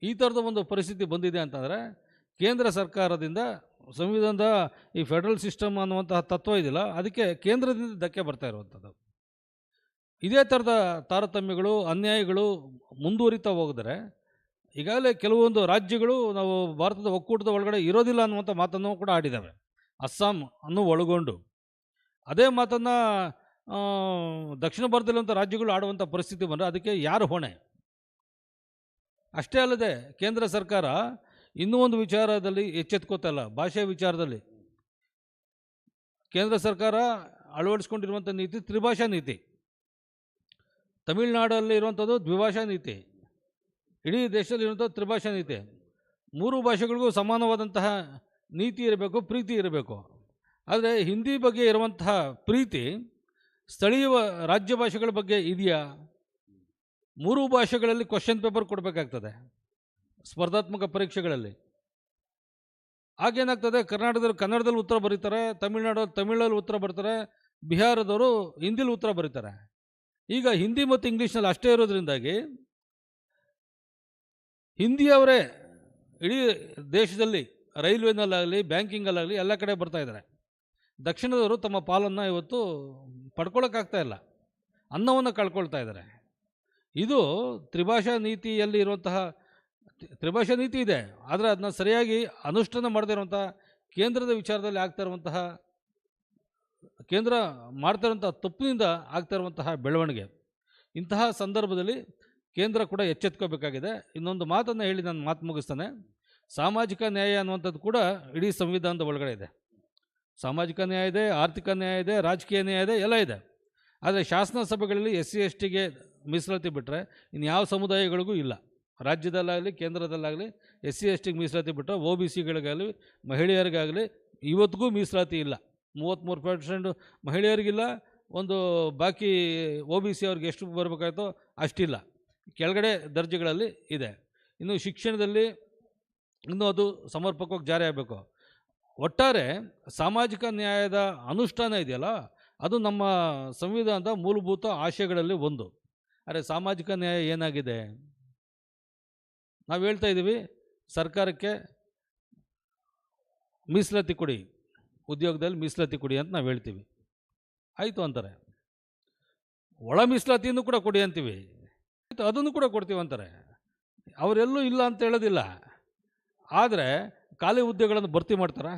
ಈ ಥರದ ಒಂದು ಪರಿಸ್ಥಿತಿ ಬಂದಿದೆ ಅಂತಂದರೆ ಕೇಂದ್ರ ಸರ್ಕಾರದಿಂದ ಸಂವಿಧಾನದ ಈ ಫೆಡರಲ್ ಸಿಸ್ಟಮ್ ಅನ್ನುವಂತಹ ತತ್ವ ಇದೆಯಲ್ಲ ಅದಕ್ಕೆ ಕೇಂದ್ರದಿಂದ ಧಕ್ಕೆ ಬರ್ತಾ ಇರುವಂಥದ್ದು. ಇದೇ ಥರದ ತಾರತಮ್ಯಗಳು, ಅನ್ಯಾಯಗಳು ಮುಂದುವರಿತಾ ಹೋಗಿದ್ರೆ ಈಗಾಗಲೇ ಕೆಲವೊಂದು ರಾಜ್ಯಗಳು ನಾವು ಭಾರತದ ಒಕ್ಕೂಟದ ಒಳಗಡೆ ಇರೋದಿಲ್ಲ ಅನ್ನುವಂಥ ಮಾತನ್ನು ಕೂಡ ಆಡಿದ್ದಾವೆ. ಅಸ್ಸಾಂ ಅನ್ನು ಒಳಗೊಂಡು. ಅದೇ ಮಾತನ್ನು ದಕ್ಷಿಣ ಭಾರತದಲ್ಲಿರುವಂಥ ರಾಜ್ಯಗಳು ಆಡುವಂಥ ಪರಿಸ್ಥಿತಿ ಬಂದರೆ ಅದಕ್ಕೆ ಯಾರು ಹೊಣೆ? ಅಷ್ಟೇ ಅಲ್ಲದೆ ಕೇಂದ್ರ ಸರ್ಕಾರ ಇನ್ನೂ ಒಂದು ವಿಚಾರದಲ್ಲಿ ಎಚ್ಚೆತ್ಕೋತಲ್ಲ ಭಾಷೆ ವಿಚಾರದಲ್ಲಿ. ಕೇಂದ್ರ ಸರ್ಕಾರ ಅಳವಡಿಸ್ಕೊಂಡಿರುವಂಥ ನೀತಿ ತ್ರಿಭಾಷಾ ನೀತಿ. ತಮಿಳುನಾಡಲ್ಲಿ ಇರುವಂಥದ್ದು ದ್ವಿಭಾಷಾ ನೀತಿ. ಇಡೀ ದೇಶದಲ್ಲಿ ಇರುವಂಥದ್ದು ತ್ರಿಭಾಷಾ ನೀತಿ ಮೂರು ಭಾಷೆಗಳಿಗೂ ಸಮಾನವಾದಂತಹ ನೀತಿ ಇರಬೇಕು, ಪ್ರೀತಿ ಇರಬೇಕು. ಆದರೆ ಹಿಂದಿ ಬಗ್ಗೆ ಇರುವಂತಹ ಪ್ರೀತಿ ಸ್ಥಳೀಯ ರಾಜ್ಯ ಭಾಷೆಗಳ ಬಗ್ಗೆ ಇದೆಯಾ? ಮೂರು ಭಾಷೆಗಳಲ್ಲಿ ಕ್ವಶನ್ ಪೇಪರ್ ಕೊಡಬೇಕಾಗ್ತದೆ, ಸ್ಪರ್ಧಾತ್ಮಕ ಪರೀಕ್ಷೆಗಳಲ್ಲಿ. ಆಗೇನಾಗ್ತದೆ ಕರ್ನಾಟಕದಲ್ಲಿ ಕನ್ನಡದಲ್ಲಿ ಉತ್ತರ ಬರೀತಾರೆ, ತಮಿಳ್ನಾಡು, ತಮಿಳಲ್ಲಿ ಉತ್ತರ ಬರ್ತಾರೆ, ಬಿಹಾರದವರು ಹಿಂದಿಲಿ ಉತ್ತರ ಬರೀತಾರೆ. ಈಗ ಹಿಂದಿ ಮತ್ತು ಇಂಗ್ಲೀಷ್ನಲ್ಲಿ ಅಷ್ಟೇ ಇರೋದ್ರಿಂದಾಗಿ ಹಿಂದಿಯವರೇ ಇಡೀ ದೇಶದಲ್ಲಿ ರೈಲ್ವೆನಲ್ಲಾಗಲಿ, ಬ್ಯಾಂಕಿಂಗಲ್ಲಾಗಲಿ ಎಲ್ಲ ಕಡೆ ಬರ್ತಾ ಇದ್ದಾರೆ. ದಕ್ಷಿಣದವರು ತಮ್ಮ ಪಾಲನ್ನು ಇವತ್ತು ಪಡ್ಕೊಳ್ಳೋಕ್ಕಾಗ್ತಾ ಇಲ್ಲ. ಅನ್ನವನ್ನು ಕಳ್ಕೊಳ್ತಾ ಇದ್ದಾರೆ. ಇದು ತ್ರಿಭಾಷಾ ನೀತಿಯಲ್ಲಿ ಇರುವಂತಹ, ತ್ರಿಭಾಷಾ ನೀತಿ ಇದೆ, ಆದರೆ ಅದನ್ನ ಸರಿಯಾಗಿ ಅನುಷ್ಠಾನ ಮಾಡದೇ ಇರುವಂತಹ, ಕೇಂದ್ರದ ವಿಚಾರದಲ್ಲಿ ಆಗ್ತಾ ಇರುವಂತಹ, ಕೇಂದ್ರ ಮಾಡ್ತಾ ಇರುವಂತಹ ತಪ್ಪಿನಿಂದ ಆಗ್ತಾ ಇರುವಂತಹ ಬೆಳವಣಿಗೆ. ಇಂತಹ ಸಂದರ್ಭದಲ್ಲಿ ಕೇಂದ್ರ ಕೂಡ ಎಚ್ಚೆತ್ಕೋಬೇಕಾಗಿದೆ. ಇನ್ನೊಂದು ಮಾತನ್ನು ಹೇಳಿ ನಾನು ಮಾತು ಮುಗಿಸ್ತಾನೆ. ಸಾಮಾಜಿಕ ನ್ಯಾಯ ಅನ್ನುವಂಥದ್ದು ಕೂಡ ಇಡೀ ಸಂವಿಧಾನದ ಒಳಗಡೆ ಇದೆ. ಸಾಮಾಜಿಕ ನ್ಯಾಯ ಇದೆ, ಆರ್ಥಿಕ ನ್ಯಾಯ ಇದೆ, ರಾಜಕೀಯ ನ್ಯಾಯ ಇದೆ, ಎಲ್ಲ ಇದೆ. ಆದರೆ ಶಾಸನ ಸಭೆಗಳಲ್ಲಿ ಎಸ್ ಸಿ, ಎಸ್ ಟಿಗೆ ಮೀಸಲಾತಿ ಬಿಟ್ಟರೆ ಇನ್ನು ಯಾವ ಸಮುದಾಯಗಳಿಗೂ ಇಲ್ಲ. ರಾಜ್ಯದಲ್ಲಾಗಲಿ, ಕೇಂದ್ರದಲ್ಲಾಗಲಿ ಎಸ್ ಸಿ, ಎಸ್ ಟಿಗೆ ಮೀಸಲಾತಿ ಬಿಟ್ಟರೆ ಒ ಬಿ ಸಿಗಳಿಗಾಗಲಿ, ಮಹಿಳೆಯರಿಗಾಗಲಿ ಇವತ್ತಿಗೂ ಮೀಸಲಾತಿ ಇಲ್ಲ. ಮೂವತ್ತ್ಮೂರು ಪರ್ಸೆಂಟ್ ಮಹಿಳೆಯರಿಗಿಲ್ಲ, ಒಂದು ಬಾಕಿ ಒ ಬಿ ಸಿ ಅವ್ರಿಗೆ ಎಷ್ಟು ಬರಬೇಕಾಯ್ತೋ ಅಷ್ಟಿಲ್ಲ. ಕೆಳಗಡೆ ದರ್ಜೆಗಳಲ್ಲಿ ಇದೆ. ಇನ್ನು ಶಿಕ್ಷಣದಲ್ಲಿ ಇನ್ನೂ ಅದು ಸಮರ್ಪಕವಾಗಿ ಜಾರಿ ಆಗಬೇಕು. ಒಟ್ಟಾರೆ ಸಾಮಾಜಿಕ ನ್ಯಾಯದ ಅನುಷ್ಠಾನ ಇದೆಯಲ್ಲ, ಅದು ನಮ್ಮ ಸಂವಿಧಾನದ ಮೂಲಭೂತ ಆಶಯಗಳಲ್ಲಿ ಒಂದು. ಅರೆ ಸಾಮಾಜಿಕ ನ್ಯಾಯ ಏನಾಗಿದೆ? ನಾವು ಹೇಳ್ತಾ ಇದ್ದೀವಿ ಸರ್ಕಾರಕ್ಕೆ ಮೀಸಲಾತಿ ಕೊಡಿ, ಉದ್ಯೋಗದಲ್ಲಿ ಮೀಸಲಾತಿ ಕೊಡಿ ಅಂತ ನಾವು ಹೇಳ್ತೀವಿ. ಆಯಿತು ಅಂತಾರೆ. ಒಳ ಮೀಸಲಾತಿಯನ್ನು ಕೂಡ ಕೊಡಿ ಅಂತೀವಿ. ಅದನ್ನು ಕೂಡ ಕೊಡ್ತೀವಿ ಅಂತಾರೆ. ಅವರೆಲ್ಲೂ ಇಲ್ಲ ಅಂತ ಹೇಳೋದಿಲ್ಲ. ಆದರೆ ಖಾಲಿ ಹುದ್ದೆಗಳನ್ನು ಭರ್ತಿ ಮಾಡ್ತಾರಾ?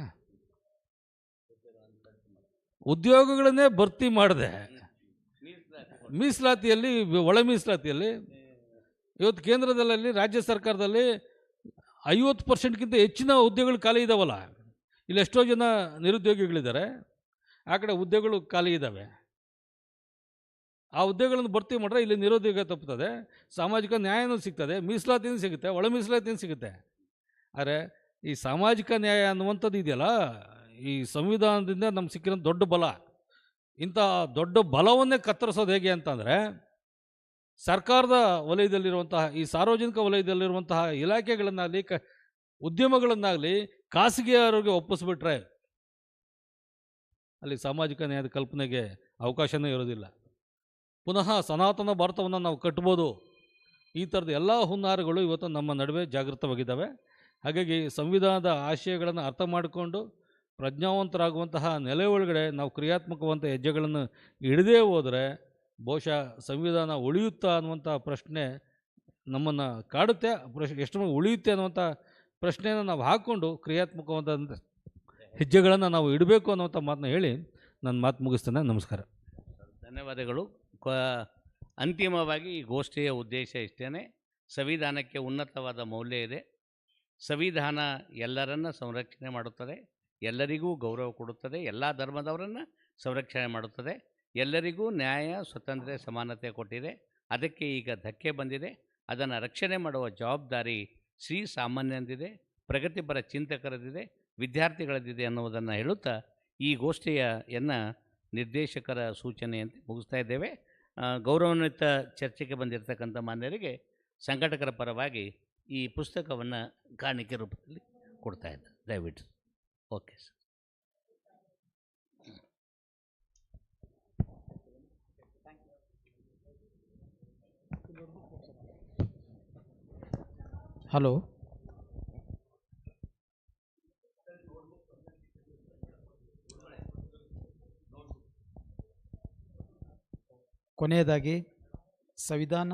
ಉದ್ಯೋಗಗಳನ್ನೇ ಭರ್ತಿ ಮಾಡಿದೆ. ಮೀಸಲಾತಿಯಲ್ಲಿ, ಒಳ ಮೀಸಲಾತಿಯಲ್ಲಿ, ಇವತ್ತು ಕೇಂದ್ರದಲ್ಲಿ ರಾಜ್ಯ ಸರ್ಕಾರದಲ್ಲಿ ಐವತ್ತು ಪರ್ಸೆಂಟ್ಗಿಂತ ಹೆಚ್ಚಿನ ಹುದ್ದೆಗಳು ಖಾಲಿ ಇದ್ದಾವಲ್ಲ ಇಲ್ಲಿ ಎಷ್ಟೋ ಜನ ನಿರುದ್ಯೋಗಿಗಳಿದ್ದಾರೆ. ಆ ಕಡೆ ಹುದ್ದೆಗಳು ಖಾಲಿ ಇದ್ದಾವೆ ಆ ಹುದ್ದೆಗಳನ್ನು ಭರ್ತಿ ಮಾಡಿದ್ರೆ ಇಲ್ಲಿ ನಿರುದ್ಯೋಗ ತಪ್ಪುತ್ತದೆ. ಸಾಮಾಜಿಕ ನ್ಯಾಯನೂ ಸಿಗ್ತದೆ. ಮೀಸಲಾತಿನೂ ಸಿಗುತ್ತೆ. ಒಳ ಮೀಸಲಾತಿನೂ ಸಿಗುತ್ತೆ. ಆದರೆ ಈ ಸಾಮಾಜಿಕ ನ್ಯಾಯ ಅನ್ನುವಂಥದ್ದು ಇದೆಯಲ್ಲ, ಈ ಸಂವಿಧಾನದಿಂದ ನಮ್ಗೆ ಸಿಕ್ಕಿರೋ ದೊಡ್ಡ ಬಲ. ಇಂಥ ದೊಡ್ಡ ಬಲವನ್ನೇ ಕತ್ತರಿಸೋದು ಹೇಗೆ ಅಂತಂದರೆ, ಸರ್ಕಾರದ ವಲಯದಲ್ಲಿರುವಂತಹ, ಈ ಸಾರ್ವಜನಿಕ ವಲಯದಲ್ಲಿರುವಂತಹ ಇಲಾಖೆಗಳನ್ನಾಗಲಿ, ಕ ಉದ್ಯಮಗಳನ್ನಾಗಲಿ ಖಾಸಗಿಯವರಿಗೆ ಒಪ್ಪಿಸ್ಬಿಟ್ರೆ ಅಲ್ಲಿ ಸಾಮಾಜಿಕ ನ್ಯಾಯದ ಕಲ್ಪನೆಗೆ ಅವಕಾಶನೇ ಇರೋದಿಲ್ಲ. ಪುನಃ ಸನಾತನ ಭಾರತವನ್ನು ನಾವು ಕಟ್ಬೋದು. ಈ ಥರದ ಎಲ್ಲ ಹುನ್ನಾರಗಳು ಇವತ್ತು ನಮ್ಮ ನಡುವೆ ಜಾಗೃತವಾಗಿದ್ದಾವೆ. ಹಾಗಾಗಿ ಸಂವಿಧಾನದ ಆಶಯಗಳನ್ನು ಅರ್ಥ ಮಾಡಿಕೊಂಡು ಪ್ರಜ್ಞಾವಂತರಾಗುವಂತಹ ನೆಲೆ ಒಳಗಡೆ ನಾವು ಕ್ರಿಯಾತ್ಮಕವಂತ ಹೆಜ್ಜೆಗಳನ್ನು ಹಿಡದೇ ಹೋದರೆ ಬಹುಶಃ ಸಂವಿಧಾನ ಉಳಿಯುತ್ತಾ ಅನ್ನುವಂಥ ಪ್ರಶ್ನೆ ನಮ್ಮನ್ನು ಕಾಡುತ್ತೆ. ಪ್ರಶ್ ಎಷ್ಟು ಉಳಿಯುತ್ತೆ ಅನ್ನುವಂಥ ಪ್ರಶ್ನೆಯನ್ನು ನಾವು ಹಾಕ್ಕೊಂಡು ಕ್ರಿಯಾತ್ಮಕವಾದ ಹೆಜ್ಜೆಗಳನ್ನು ನಾವು ಇಡಬೇಕು ಅನ್ನುವಂಥ ಮಾತನ್ನ ಹೇಳಿ ನನ್ನ ಮಾತು ಮುಗಿಸ್ತೇನೆ. ನಮಸ್ಕಾರ. ಧನ್ಯವಾದಗಳು. ಅಂತಿಮವಾಗಿ ಈ ಗೋಷ್ಠಿಯ ಉದ್ದೇಶ ಇಷ್ಟೇ ಸಂವಿಧಾನಕ್ಕೆ ಉನ್ನತವಾದ ಮೌಲ್ಯ ಇದೆ. ಸಂವಿಧಾನ ಎಲ್ಲರನ್ನ ಸಂರಕ್ಷಣೆ ಮಾಡುತ್ತದೆ. ಎಲ್ಲರಿಗೂ ಗೌರವ ಕೊಡುತ್ತದೆ. ಎಲ್ಲ ಧರ್ಮದವರನ್ನು ಸಂರಕ್ಷಣೆ ಮಾಡುತ್ತದೆ. ಎಲ್ಲರಿಗೂ ನ್ಯಾಯ ಸ್ವತಂತ್ರ ಸಮಾನತೆ ಕೊಟ್ಟಿದೆ. ಅದಕ್ಕೆ ಈಗ ಧಕ್ಕೆ ಬಂದಿದೆ. ಅದನ್ನು ರಕ್ಷಣೆ ಮಾಡುವ ಜವಾಬ್ದಾರಿ ಶ್ರೀ ಸಾಮಾನ್ಯಂದಿದೆ. ಪ್ರಗತಿಪರ ಚಿಂತಕರದಿದೆ. ವಿದ್ಯಾರ್ಥಿಗಳದಿದೆ ಅನ್ನುವುದನ್ನು ಹೇಳುತ್ತಾ ಈ ಗೋಷ್ಠಿಯನ್ನು ನಿರ್ದೇಶಕರ ಸೂಚನೆಯಂತೆ ಮುಗಿಸ್ತಾ ಇದ್ದೇವೆ. ಗೌರವಾನ್ವಿತ ಚರ್ಚೆಗೆ ಬಂದಿರತಕ್ಕಂಥ ಮಾನ್ಯರಿಗೆ ಸಂಘಟಕರ ಪರವಾಗಿ ಈ ಪುಸ್ತಕವನ್ನು ಕಾಣಿಕೆ ರೂಪದಲ್ಲಿ ಕೊಡ್ತಾ ಇದ್ದಾರೆ ದಯವಿಟ್ಟು. Okay sir. ಹಲೋ ಕೊನೆಯದಾಗಿ ಸಂವಿಧಾನ